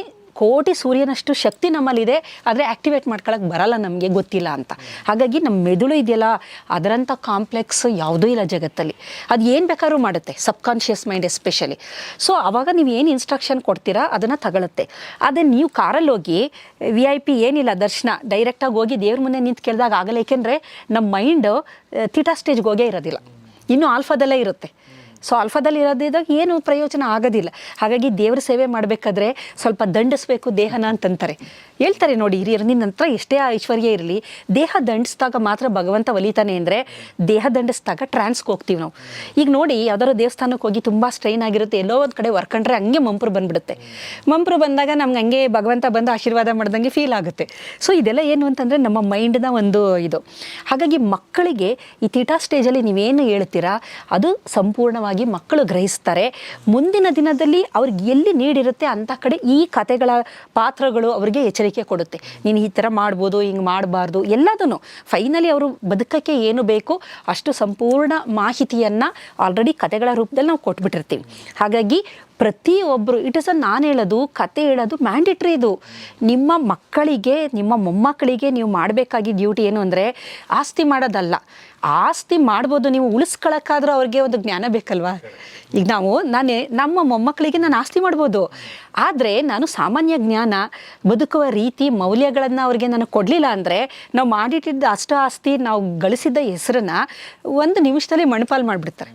ಕೋಟಿ ಸೂರ್ಯನಷ್ಟು ಶಕ್ತಿ ನಮ್ಮಲ್ಲಿದೆ, ಆದರೆ ಆಕ್ಟಿವೇಟ್ ಮಾಡ್ಕೊಳಕ್ಕೆ ಬರಲ್ಲ ನಮಗೆ, ಗೊತ್ತಿಲ್ಲ ಅಂತ. ಹಾಗಾಗಿ ನಮ್ಮ ಮೆದುಳು ಇದೆಯಲ್ಲ ಅದರಂಥ ಕಾಂಪ್ಲೆಕ್ಸ್ ಯಾವುದೂ ಇಲ್ಲ ಜಗತ್ತಲ್ಲಿ. ಅದು ಏನು ಬೇಕಾದ್ರೂ ಮಾಡುತ್ತೆ ಸಬ್ಕಾನ್ಷಿಯಸ್ ಮೈಂಡ್ ಎಸ್ಪೆಷಲಿ ಸೊ ಆವಾಗ ನೀವು ಏನು ಇನ್ಸ್ಟ್ರಕ್ಷನ್ ಕೊಡ್ತೀರಾ, ಅದನ್ನು ತಗೊಳುತ್ತೆ. ಅದೇ ನೀವು ಕಾರಲ್ಲಿ ಹೋಗಿ ವಿ ಐ ಪಿ ಏನಿಲ್ಲ, ದರ್ಶನ ಡೈರೆಕ್ಟಾಗಿ ಹೋಗಿ ದೇವ್ರ ಮುಂದೆ ನಿಂತು ಕೇಳಿದಾಗ ಆಗಲ್ಲ, ಏಕೆಂದರೆ ನಮ್ಮ ಮೈಂಡ್ ತಿಟಾ ಸ್ಟೇಜ್ಗೆ ಹೋಗೇ ಇರೋದಿಲ್ಲ. ಇನ್ನೂ ಆಲ್ಫಾದಲ್ಲೇ ಇರುತ್ತೆ. ಸೊ ಅಲ್ಫಾದಲ್ಲಿ ಇರೋದಿದ್ದಾಗ ಏನು ಪ್ರಯೋಜನ ಆಗೋದಿಲ್ಲ. ಹಾಗಾಗಿ ದೇವ್ರ ಸೇವೆ ಮಾಡಬೇಕಾದ್ರೆ ಸ್ವಲ್ಪ ದಂಡಿಸ್ಬೇಕು, ದೇಹನ ಅಂತಂತಾರೆ. ಹೇಳ್ತಾರೆ ನೋಡಿ ಹಿರಿಯರು, ನಿನ್ನ ಹತ್ರ ಎಷ್ಟೇ ಐಶ್ವರ್ಯ ಇರಲಿ, ದೇಹ ದಂಡಿಸಿದಾಗ ಮಾತ್ರ ಭಗವಂತ ಒಲಿತಾನೆ ಅಂದರೆ ದೇಹ ದಂಡಿಸಿದಾಗ ಟ್ರಾನ್ಸ್ಗೆ ಹೋಗ್ತೀವಿ ನಾವು. ಈಗ ನೋಡಿ ಯಾವ್ದಾದ್ರು ದೇವಸ್ಥಾನಕ್ಕೆ ಹೋಗಿ ತುಂಬ ಸ್ಟ್ರೈನ್ ಆಗಿರುತ್ತೆ, ಎಲ್ಲೋ ಒಂದು ಕಡೆ ವರ್ಕಂಡ್ರೆ ಹಂಗೆ ಮಂಪ್ರು ಬಂದ್ಬಿಡುತ್ತೆ. ಮಂಪ್ರು ಬಂದಾಗ ನಮ್ಗೆ ಹಂಗೆ ಭಗವಂತ ಬಂದು ಆಶೀರ್ವಾದ ಮಾಡ್ದಂಗೆ ಫೀಲ್ ಆಗುತ್ತೆ. ಸೊ ಇದೆಲ್ಲ ಏನು ಅಂತಂದರೆ ನಮ್ಮ ಮೈಂಡ್ನ ಒಂದು ಇದು. ಹಾಗಾಗಿ ಮಕ್ಕಳಿಗೆ ಈ ತೀಟಾ ಸ್ಟೇಜಲ್ಲಿ ನೀವೇನು ಹೇಳ್ತೀರಾ, ಅದು ಸಂಪೂರ್ಣವಾಗಿ ಮಕ್ಕಳು ಗ್ರಹಿಸ್ತಾರೆ. ಮುಂದಿನ ದಿನದಲ್ಲಿ ಅವ್ರಿಗೆ ಎಲ್ಲಿ ನೀಡಿರುತ್ತೆ ಅಂಥ ಕಡೆ ಈ ಕತೆಗಳ ಪಾತ್ರಗಳು ಅವರಿಗೆ ಎಚ್ಚರಿಕೆ ಕೊಡುತ್ತೆ. ನೀನು ಈ ಥರ ಮಾಡ್ಬೋದು, ಹಿಂಗೆ ಮಾಡಬಾರ್ದು ಎಲ್ಲದನ್ನು. ಫೈನಲಿ ಅವರು ಬದುಕಕ್ಕೆ ಏನು ಬೇಕು ಅಷ್ಟು ಸಂಪೂರ್ಣ ಮಾಹಿತಿಯನ್ನು ಆಲ್ರೆಡಿ ಕತೆಗಳ ರೂಪದಲ್ಲಿ ನಾವು ಕೊಟ್ಬಿಟ್ಟಿರ್ತೀವಿ. ಹಾಗಾಗಿ ಪ್ರತಿಯೊಬ್ಬರು ಇಟ್ ಇಸ್ ಅ ನಾನು ಹೇಳೋದು, ಕತೆ ಹೇಳೋದು ಮ್ಯಾಂಡೇಟ್ರಿ ಇದು. ನಿಮ್ಮ ಮಕ್ಕಳಿಗೆ, ನಿಮ್ಮ ಮೊಮ್ಮಕ್ಕಳಿಗೆ ನೀವು ಮಾಡಬೇಕಾಗಿ ಡ್ಯೂಟಿ ಏನು ಅಂದರೆ ಆಸ್ತಿ ಮಾಡೋದಲ್ಲ. ಆಸ್ತಿ ಮಾಡ್ಬೋದು ನೀವು ಉಳಿಸ್ಕೊಳಕ್ಕಾದ್ರೂ ಅವ್ರಿಗೆ ಒಂದು ಜ್ಞಾನ ಬೇಕಲ್ವಾ? ಈಗ ನಾವು ನಾನೇ, ನಮ್ಮ ಮೊಮ್ಮಕ್ಕಳಿಗೆ ನಾನು ಆಸ್ತಿ ಮಾಡ್ಬೋದು. ಆದರೆ ನಾನು ಸಾಮಾನ್ಯ ಜ್ಞಾನ, ಬದುಕುವ ರೀತಿ, ಮೌಲ್ಯಗಳನ್ನು ಅವ್ರಿಗೆ ನಾನು ಕೊಡಲಿಲ್ಲ ಅಂದರೆ ನಾವು ಮಾಡಿಟ್ಟಿದ್ದ ಅಷ್ಟು ಆಸ್ತಿ, ನಾವು ಗಳಿಸಿದ್ದ ಹೆಸರನ್ನ ಒಂದು ನಿಮಿಷದಲ್ಲಿ ಮಣ್ಪಾಲು ಮಾಡಿಬಿಡ್ತಾರೆ.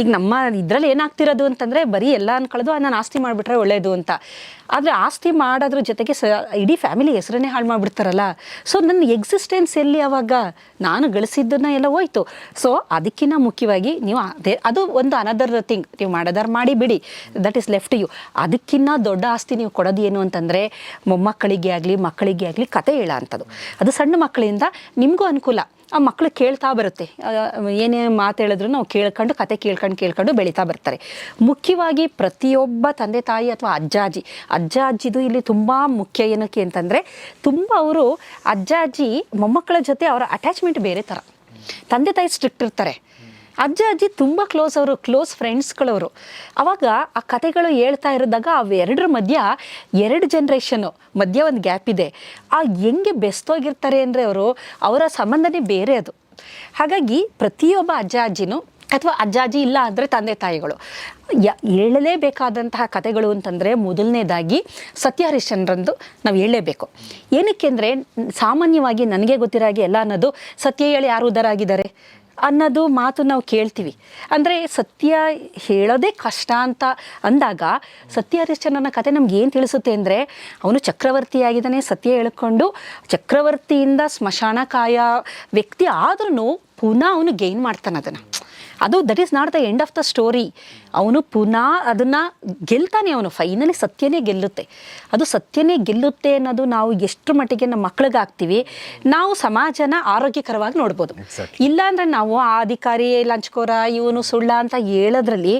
ಈಗ ನಮ್ಮ ಇದರಲ್ಲಿ ಏನಾಗ್ತಿರೋದು ಅಂತಂದರೆ ಬರೀ ಎಲ್ಲ ಅನ್ಕೊಳ್ಳೋದು ನಾನು ಆಸ್ತಿ ಮಾಡಿಬಿಟ್ರೆ ಒಳ್ಳೆಯದು ಅಂತ. ಆದರೆ ಆಸ್ತಿ ಮಾಡೋದ್ರ ಜೊತೆಗೆ ಸ, ಇಡೀ ಫ್ಯಾಮಿಲಿ ಹೆಸರನ್ನೇ ಹಾಳು ಮಾಡಿಬಿಡ್ತಾರಲ್ಲ. ಸೊ ನನ್ನ ಎಕ್ಸಿಸ್ಟೆನ್ಸ್ ಎಲ್ಲಿ ಅವಾಗ? ನಾನು ಗಳಿಸಿದ್ದನ್ನ ಎಲ್ಲ ಹೋಯ್ತು. ಸೊ ಅದಕ್ಕಿಂತ ಮುಖ್ಯವಾಗಿ ನೀವು ಅದೇ, ಅದು ಒಂದು ಅನದರ್ ಥಿಂಗ್ ನೀವು ಮಾಡೋದಾರು ಮಾಡಿ ಬಿಡಿ. ದಟ್ ಈಸ್ ಲೆಫ್ಟ್ ಯು ಅದಕ್ಕಿಂತ ದೊಡ್ಡ ಆಸ್ತಿ ನೀವು ಕೊಡೋದು ಏನು ಅಂತಂದರೆ, ಮೊಮ್ಮಕ್ಕಳಿಗೆ ಆಗಲಿ, ಮಕ್ಕಳಿಗೆ ಆಗಲಿ ಕತೆ ಹೇಳೋ ಅಂಥದ್ದು ಅದು ಸಣ್ಣ ಮಕ್ಕಳಿಂದ ನಿಮಗೂ ಅನುಕೂಲ. ಆ ಮಕ್ಕಳು ಕೇಳ್ತಾ ಬರುತ್ತೆ. ಏನೇ ಮಾತು ಹೇಳಿದ್ರು ನಾವು ಕೇಳ್ಕೊಂಡು, ಕತೆ ಕೇಳ್ಕೊಂಡು ಕೇಳ್ಕೊಂಡು ಬೆಳೀತಾ ಬರ್ತಾರೆ. ಮುಖ್ಯವಾಗಿ ಪ್ರತಿಯೊಬ್ಬ ತಂದೆ ತಾಯಿ ಅಥವಾ ಅಜ್ಜ ಅಜ್ಜಿ, ಅಜ್ಜ ಅಜ್ಜಿದು ಇಲ್ಲಿ ತುಂಬ ಮುಖ್ಯ ಏನಕ್ಕೆ ಅಂತಂದರೆ, ತುಂಬ ಅವರು ಅಜ್ಜ ಅಜ್ಜಿ ಮೊಮ್ಮಕ್ಕಳ ಜೊತೆ ಅವರ ಅಟ್ಯಾಚ್ಮೆಂಟ್ ಬೇರೆ ಥರ ತಂದೆ ತಾಯಿ ಸ್ಟ್ರಿಕ್ಟ್ ಇರ್ತಾರೆ. ಅಜ್ಜ, ಅಜ್ಜಿ ತುಂಬ ಕ್ಲೋಸ್ ಅವರು ಕ್ಲೋಸ್ ಫ್ರೆಂಡ್ಸ್ಗಳವರು ಅವಾಗ ಆ ಕತೆಗಳು ಹೇಳ್ತಾ ಇರೋದಾಗ ಅವೆರಡರ ಮಧ್ಯ ಎರಡು ಜನ್ರೇಷನು ಮಧ್ಯ ಒಂದು ಗ್ಯಾಪ್ ಇದೆ. ಆ ಹೆಂಗೆ ಬೆಸ್ತೋಗಿರ್ತಾರೆ ಅಂದರೆ ಅವರು, ಅವರ ಸಂಬಂಧನೇ ಬೇರೆ ಅದು. ಹಾಗಾಗಿ ಪ್ರತಿಯೊಬ್ಬ ಅಜ್ಜ, ಅಜ್ಜಿನೂ ಅಥವಾ ಅಜ್ಜಾಜಿ ಇಲ್ಲ ಅಂದರೆ ತಂದೆ, ತಾಯಿಗಳು, ಯ, ಹೇಳಲೇಬೇಕಾದಂತಹ ಕತೆಗಳು ಅಂತಂದರೆ ಮೊದಲನೇದಾಗಿ ಸತ್ಯ ಹರಿಶ್ಚಂದ್ರಂದು ನಾವು ಹೇಳಲೇಬೇಕು. ಏನಕ್ಕೆ ಅಂದರೆ ಸಾಮಾನ್ಯವಾಗಿ ನನಗೆ ಗೊತ್ತಿರೋ ಹಾಗೆ ಎಲ್ಲ ಅನ್ನೋದು, ಸತ್ಯ ಹೇಳಿ ಯಾರು ಉದರಾಗಿದ್ದಾರೆ? ಅನ್ನೋದು ಮಾತು ನಾವು ಕೇಳ್ತೀವಿ. ಅಂದರೆ ಸತ್ಯ ಹೇಳೋದೇ ಕಷ್ಟ ಅಂತ ಅಂದಾಗ ಸತ್ಯ ಹರಿಶ್ಚಂದ್ರನ ಕತೆ ನಮ್ಗೆ ಏನು ತಿಳಿಸುತ್ತೆ ಅಂದರೆ ಅವನು ಚಕ್ರವರ್ತಿಯಾಗಿದ್ದಾನೆ, ಸತ್ಯ ಹೇಳ್ಕೊಂಡು ಚಕ್ರವರ್ತಿಯಿಂದ ಸ್ಮಶಾನಕಾಯ ವ್ಯಕ್ತಿ ಆದ್ರೂ ಪುನಃ ಅವನು ಗೇನ್ ಮಾಡ್ತಾನೆ ಅದನ್ನು. ಅದು that is not the end of the story ಅವನು ಪುನಃ ಅದನ್ನು ಗೆಲ್ತಾನೆ ಅವನು. ಫೈನಲಿ ಸತ್ಯನೇ ಗೆಲ್ಲುತ್ತೆ. ಅದು ಸತ್ಯನೇ ಗೆಲ್ಲುತ್ತೆ ಅನ್ನೋದು ನಾವು ಎಷ್ಟು ಮಟ್ಟಿಗೆ ನಮ್ಮ ಮಕ್ಕಳಿಗೆ ಹಾಕ್ತೀವಿ ನಾವು ಸಮಾಜನ ಆರೋಗ್ಯಕರವಾಗಿ ನೋಡ್ಬೋದು. ಇಲ್ಲಾಂದ್ರೆ ನಾವು ಆ ಅಧಿಕಾರಿ ಲಂಚಕೋರ ಇವನು ಸುಳ್ಳ ಅಂತ ಹೇಳೋದ್ರಲ್ಲಿ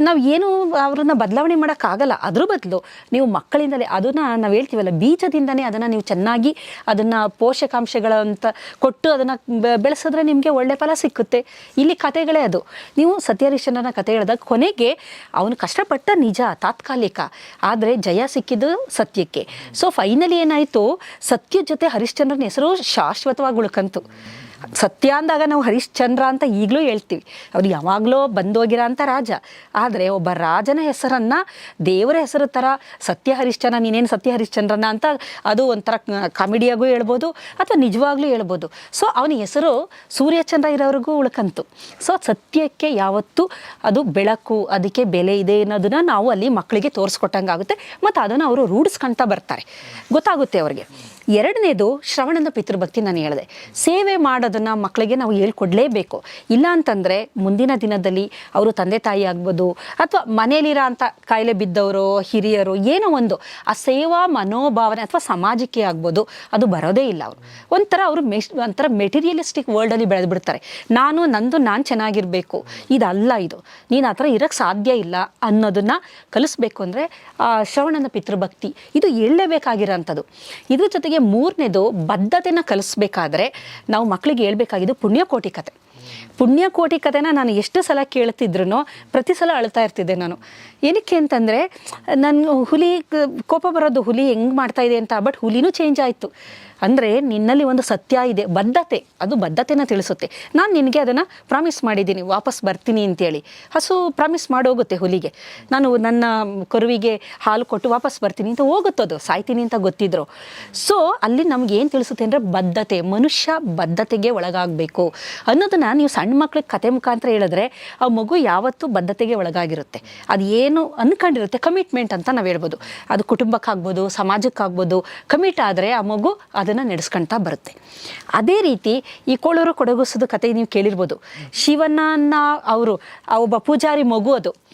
ನಾವು ಏನು ಅವ್ರನ್ನ ಬದಲಾವಣೆ ಮಾಡೋಕ್ಕಾಗಲ್ಲ. ಅದ್ರ ಬದಲು ನೀವು ಮಕ್ಕಳಿಂದಲೇ ಅದನ್ನು ನಾವು ಹೇಳ್ತೀವಲ್ಲ ಬೀಜದಿಂದನೇ ಅದನ್ನು ನೀವು ಚೆನ್ನಾಗಿ ಅದನ್ನು ಪೋಷಕಾಂಶಗಳಂತ ಕೊಟ್ಟು ಅದನ್ನು ಬೆಳೆಸಿದ್ರೆ ನಿಮಗೆ ಒಳ್ಳೆ ಫಲ ಸಿಕ್ಕುತ್ತೆ. ಇಲ್ಲಿ ಕತೆಗಳೇ ಅದು. ನೀವು ಸತ್ಯಹರಿಶ್ಚಂದ್ರನ ಕತೆ ಹೇಳಿದಾಗ ಕೊನೆಗೆ ಅವನು ಕಷ್ಟಪಟ್ಟ ನಿಜ, ತಾತ್ಕಾಲಿಕ. ಆದರೆ ಜಯ ಸಿಕ್ಕಿದ್ದು ಸತ್ಯಕ್ಕೆ. ಸೊ ಫೈನಲಿ ಏನಾಯಿತು? ಸತ್ಯ ಜೊತೆ ಹರಿಶ್ಚಂದ್ರನ ಹೆಸರು ಶಾಶ್ವತವಾಗಿ ಉಳ್ಕಂತು. ಸತ್ಯ ಅಂದಾಗ ನಾವು ಹರಿಶ್ಚಂದ್ರ ಅಂತ ಈಗಲೂ ಹೇಳ್ತೀವಿ. ಅವ್ರು ಯಾವಾಗಲೂ ಬಂದೋಗಿರೋ ಅಂತ ರಾಜ. ಆದರೆ ಒಬ್ಬ ರಾಜನ ಹೆಸರನ್ನು ದೇವರ ಹೆಸರು ಥರ ಸತ್ಯ ಹರಿಶ್ಚಂದ್ರ, ನೀನೇನು ಸತ್ಯ ಹರಿಶ್ಚಂದ್ರನ ಅಂತ ಅದು ಒಂಥರ ಕಾಮಿಡಿಯಾಗೂ ಹೇಳ್ಬೋದು, ಅಥವಾ ನಿಜವಾಗ್ಲೂ ಹೇಳ್ಬೋದು. ಸೊ ಅವನ ಹೆಸರು ಸೂರ್ಯಚಂದ್ರ ಇರೋವ್ರಿಗೂ ಉಳ್ಕಂತು. ಸೊ ಸತ್ಯಕ್ಕೆ ಯಾವತ್ತೂ ಅದು ಬೆಳಕು, ಅದಕ್ಕೆ ಬೆಲೆ ಇದೆ ಅನ್ನೋದನ್ನ ನಾವು ಅಲ್ಲಿ ಮಕ್ಕಳಿಗೆ ತೋರಿಸ್ಕೊಟ್ಟಂಗೆ ಆಗುತ್ತೆ ಮತ್ತು ಅದನ್ನು ಅವರು ರೂಢಿಸ್ಕೊಳ್ತಾ ಬರ್ತಾರೆ. ಗೊತ್ತಾಗುತ್ತೆ ಅವ್ರಿಗೆ. ಎರಡನೇದು ಶ್ರವಣದ ಪಿತೃಭಕ್ತಿ ನಾನು ಹೇಳಿದೆ. ಸೇವೆ ಮಾಡೋದನ್ನು ಮಕ್ಕಳಿಗೆ ನಾವು ಹೇಳ್ಕೊಡ್ಲೇಬೇಕು. ಇಲ್ಲ ಅಂತಂದರೆ ಮುಂದಿನ ದಿನದಲ್ಲಿ ಅವರು ತಂದೆ ತಾಯಿ ಆಗ್ಬೋದು, ಅಥವಾ ಮನೇಲಿರೋ ಅಂಥ ಕಾಯಿಲೆ ಬಿದ್ದವರು, ಹಿರಿಯರು, ಏನೋ ಒಂದು, ಆ ಸೇವಾ ಮನೋಭಾವನೆ ಅಥವಾ ಸಮಾಜಕ್ಕೆ ಆಗ್ಬೋದು, ಅದು ಬರೋದೇ ಇಲ್ಲ ಅವರು. ಒಂಥರ ಅವರು ಮೆಶ್ ಒಂಥರ ಮೆಟೀರಿಯಲಿಸ್ಟಿಕ್ ವರ್ಲ್ಡಲ್ಲಿ ಬೆಳೆದ್ಬಿಡ್ತಾರೆ. ನಾನು, ನಂದು, ನಾನು ಚೆನ್ನಾಗಿರಬೇಕು. ಇದಲ್ಲ ಇದು. ನೀನು ಆ ಥರ ಇರೋಕ್ಕೆ ಸಾಧ್ಯ ಇಲ್ಲ ಅನ್ನೋದನ್ನು ಕಲಿಸ್ಬೇಕು ಅಂದರೆ ಶ್ರವಣನ ಪಿತೃಭಕ್ತಿ. ಇದು ಹೇಳಲೇಬೇಕಾಗಿರೋಂಥದ್ದು. ಇದ್ರ ಜೊತೆಗೆ ಮೂರನೇದು ಬದ್ಧತೆನ ಕಲಿಸ್ಬೇಕಾದ್ರೆ ನಾವು ಮಕ್ಕಳಿಗೆ ಹೇಳ್ಬೇಕಾಗಿದ್ದು ಪುಣ್ಯಕೋಟಿ ಕತೆ. ಪುಣ್ಯಕೋಟಿ ಕಥೆನ ನಾನು ಎಷ್ಟು ಸಲ ಕೇಳ್ತಿದ್ರು ಪ್ರತಿ ಸಲ ಅಳ್ತಾ ಇರ್ತಿದ್ದೆ ನಾನು. ಏನಕ್ಕೆ ಅಂತಂದರೆ ನನ್ನ ಹುಲಿ, ಕೋಪ ಬರೋದು ಹುಲಿ ಹೆಂಗೆ ಮಾಡ್ತಾ ಇದೆ ಅಂತ ಬಟ್ ಹುಲಿನೂ ಚೇಂಜ್ ಆಯಿತು. ಅಂದರೆ ನಿನ್ನಲ್ಲಿ ಒಂದು ಸತ್ಯ ಇದೆ, ಬದ್ಧತೆ. ಅದು ಬದ್ಧತೆನ ತಿಳಿಸುತ್ತೆ. ನಾನು ನಿನಗೆ ಅದನ್ನು ಪ್ರಾಮಿಸ್ ಮಾಡಿದ್ದೀನಿ, ವಾಪಸ್ ಬರ್ತೀನಿ ಅಂತೇಳಿ. ಹಸು ಪ್ರಾಮಿಸ್ ಮಾಡೋಗುತ್ತೆ ಹುಲಿಗೆ. ನಾನು ನನ್ನ ಕರುವಿಗೆ ಹಾಲು ಕೊಟ್ಟು ವಾಪಸ್ ಬರ್ತೀನಿ ಅಂತ ಹೋಗುತ್ತದು ಸಾಯ್ತೀನಿ ಅಂತ ಗೊತ್ತಿದ್ರು. ಸೊ ಅಲ್ಲಿ ನಮ್ಗೆ ಏನು ತಿಳಿಸುತ್ತೆ ಅಂದರೆ ಬದ್ಧತೆ, ಮನುಷ್ಯ ಬದ್ಧತೆಗೆ ಒಳಗಾಗಬೇಕು ಅನ್ನೋದನ್ನು ನೀವು ಸಣ್ಣ ಮಕ್ಳಿಗೆ ಕತೆ ಮುಖಾಂತರ ಹೇಳಿದ್ರೆ ಆ ಮಗು ಯಾವತ್ತೂ ಬದ್ಧತೆಗೆ ಒಳಗಾಗಿರುತ್ತೆ. ಅದು ಏನು ಅನ್ಕೊಂಡಿರುತ್ತೆ ಕಮಿಟ್ಮೆಂಟ್ ಅಂತ ನಾವು ಹೇಳ್ಬೋದು. ಅದು ಕುಟುಂಬಕ್ಕಾಗ್ಬೋದು, ಸಮಾಜಕ್ಕಾಗ್ಬೋದು ಕಮಿಟ್ ಆದರೆ ಆ ಮಗು ಅದನ್ನು ನಡೆಸ್ಕೊಳ್ತಾ ಬರುತ್ತೆ. ಅದೇ ರೀತಿ ಈ ಕೋಳೂರು ಕೊಡಗುಸದ ಕತೆ ನೀವು ಕೇಳಿರ್ಬೋದು. ಶಿವನನ್ನ ಅವರು, ಆ ಒಬ್ಬ ಪೂಜಾರಿ ಮಗು ಅದು.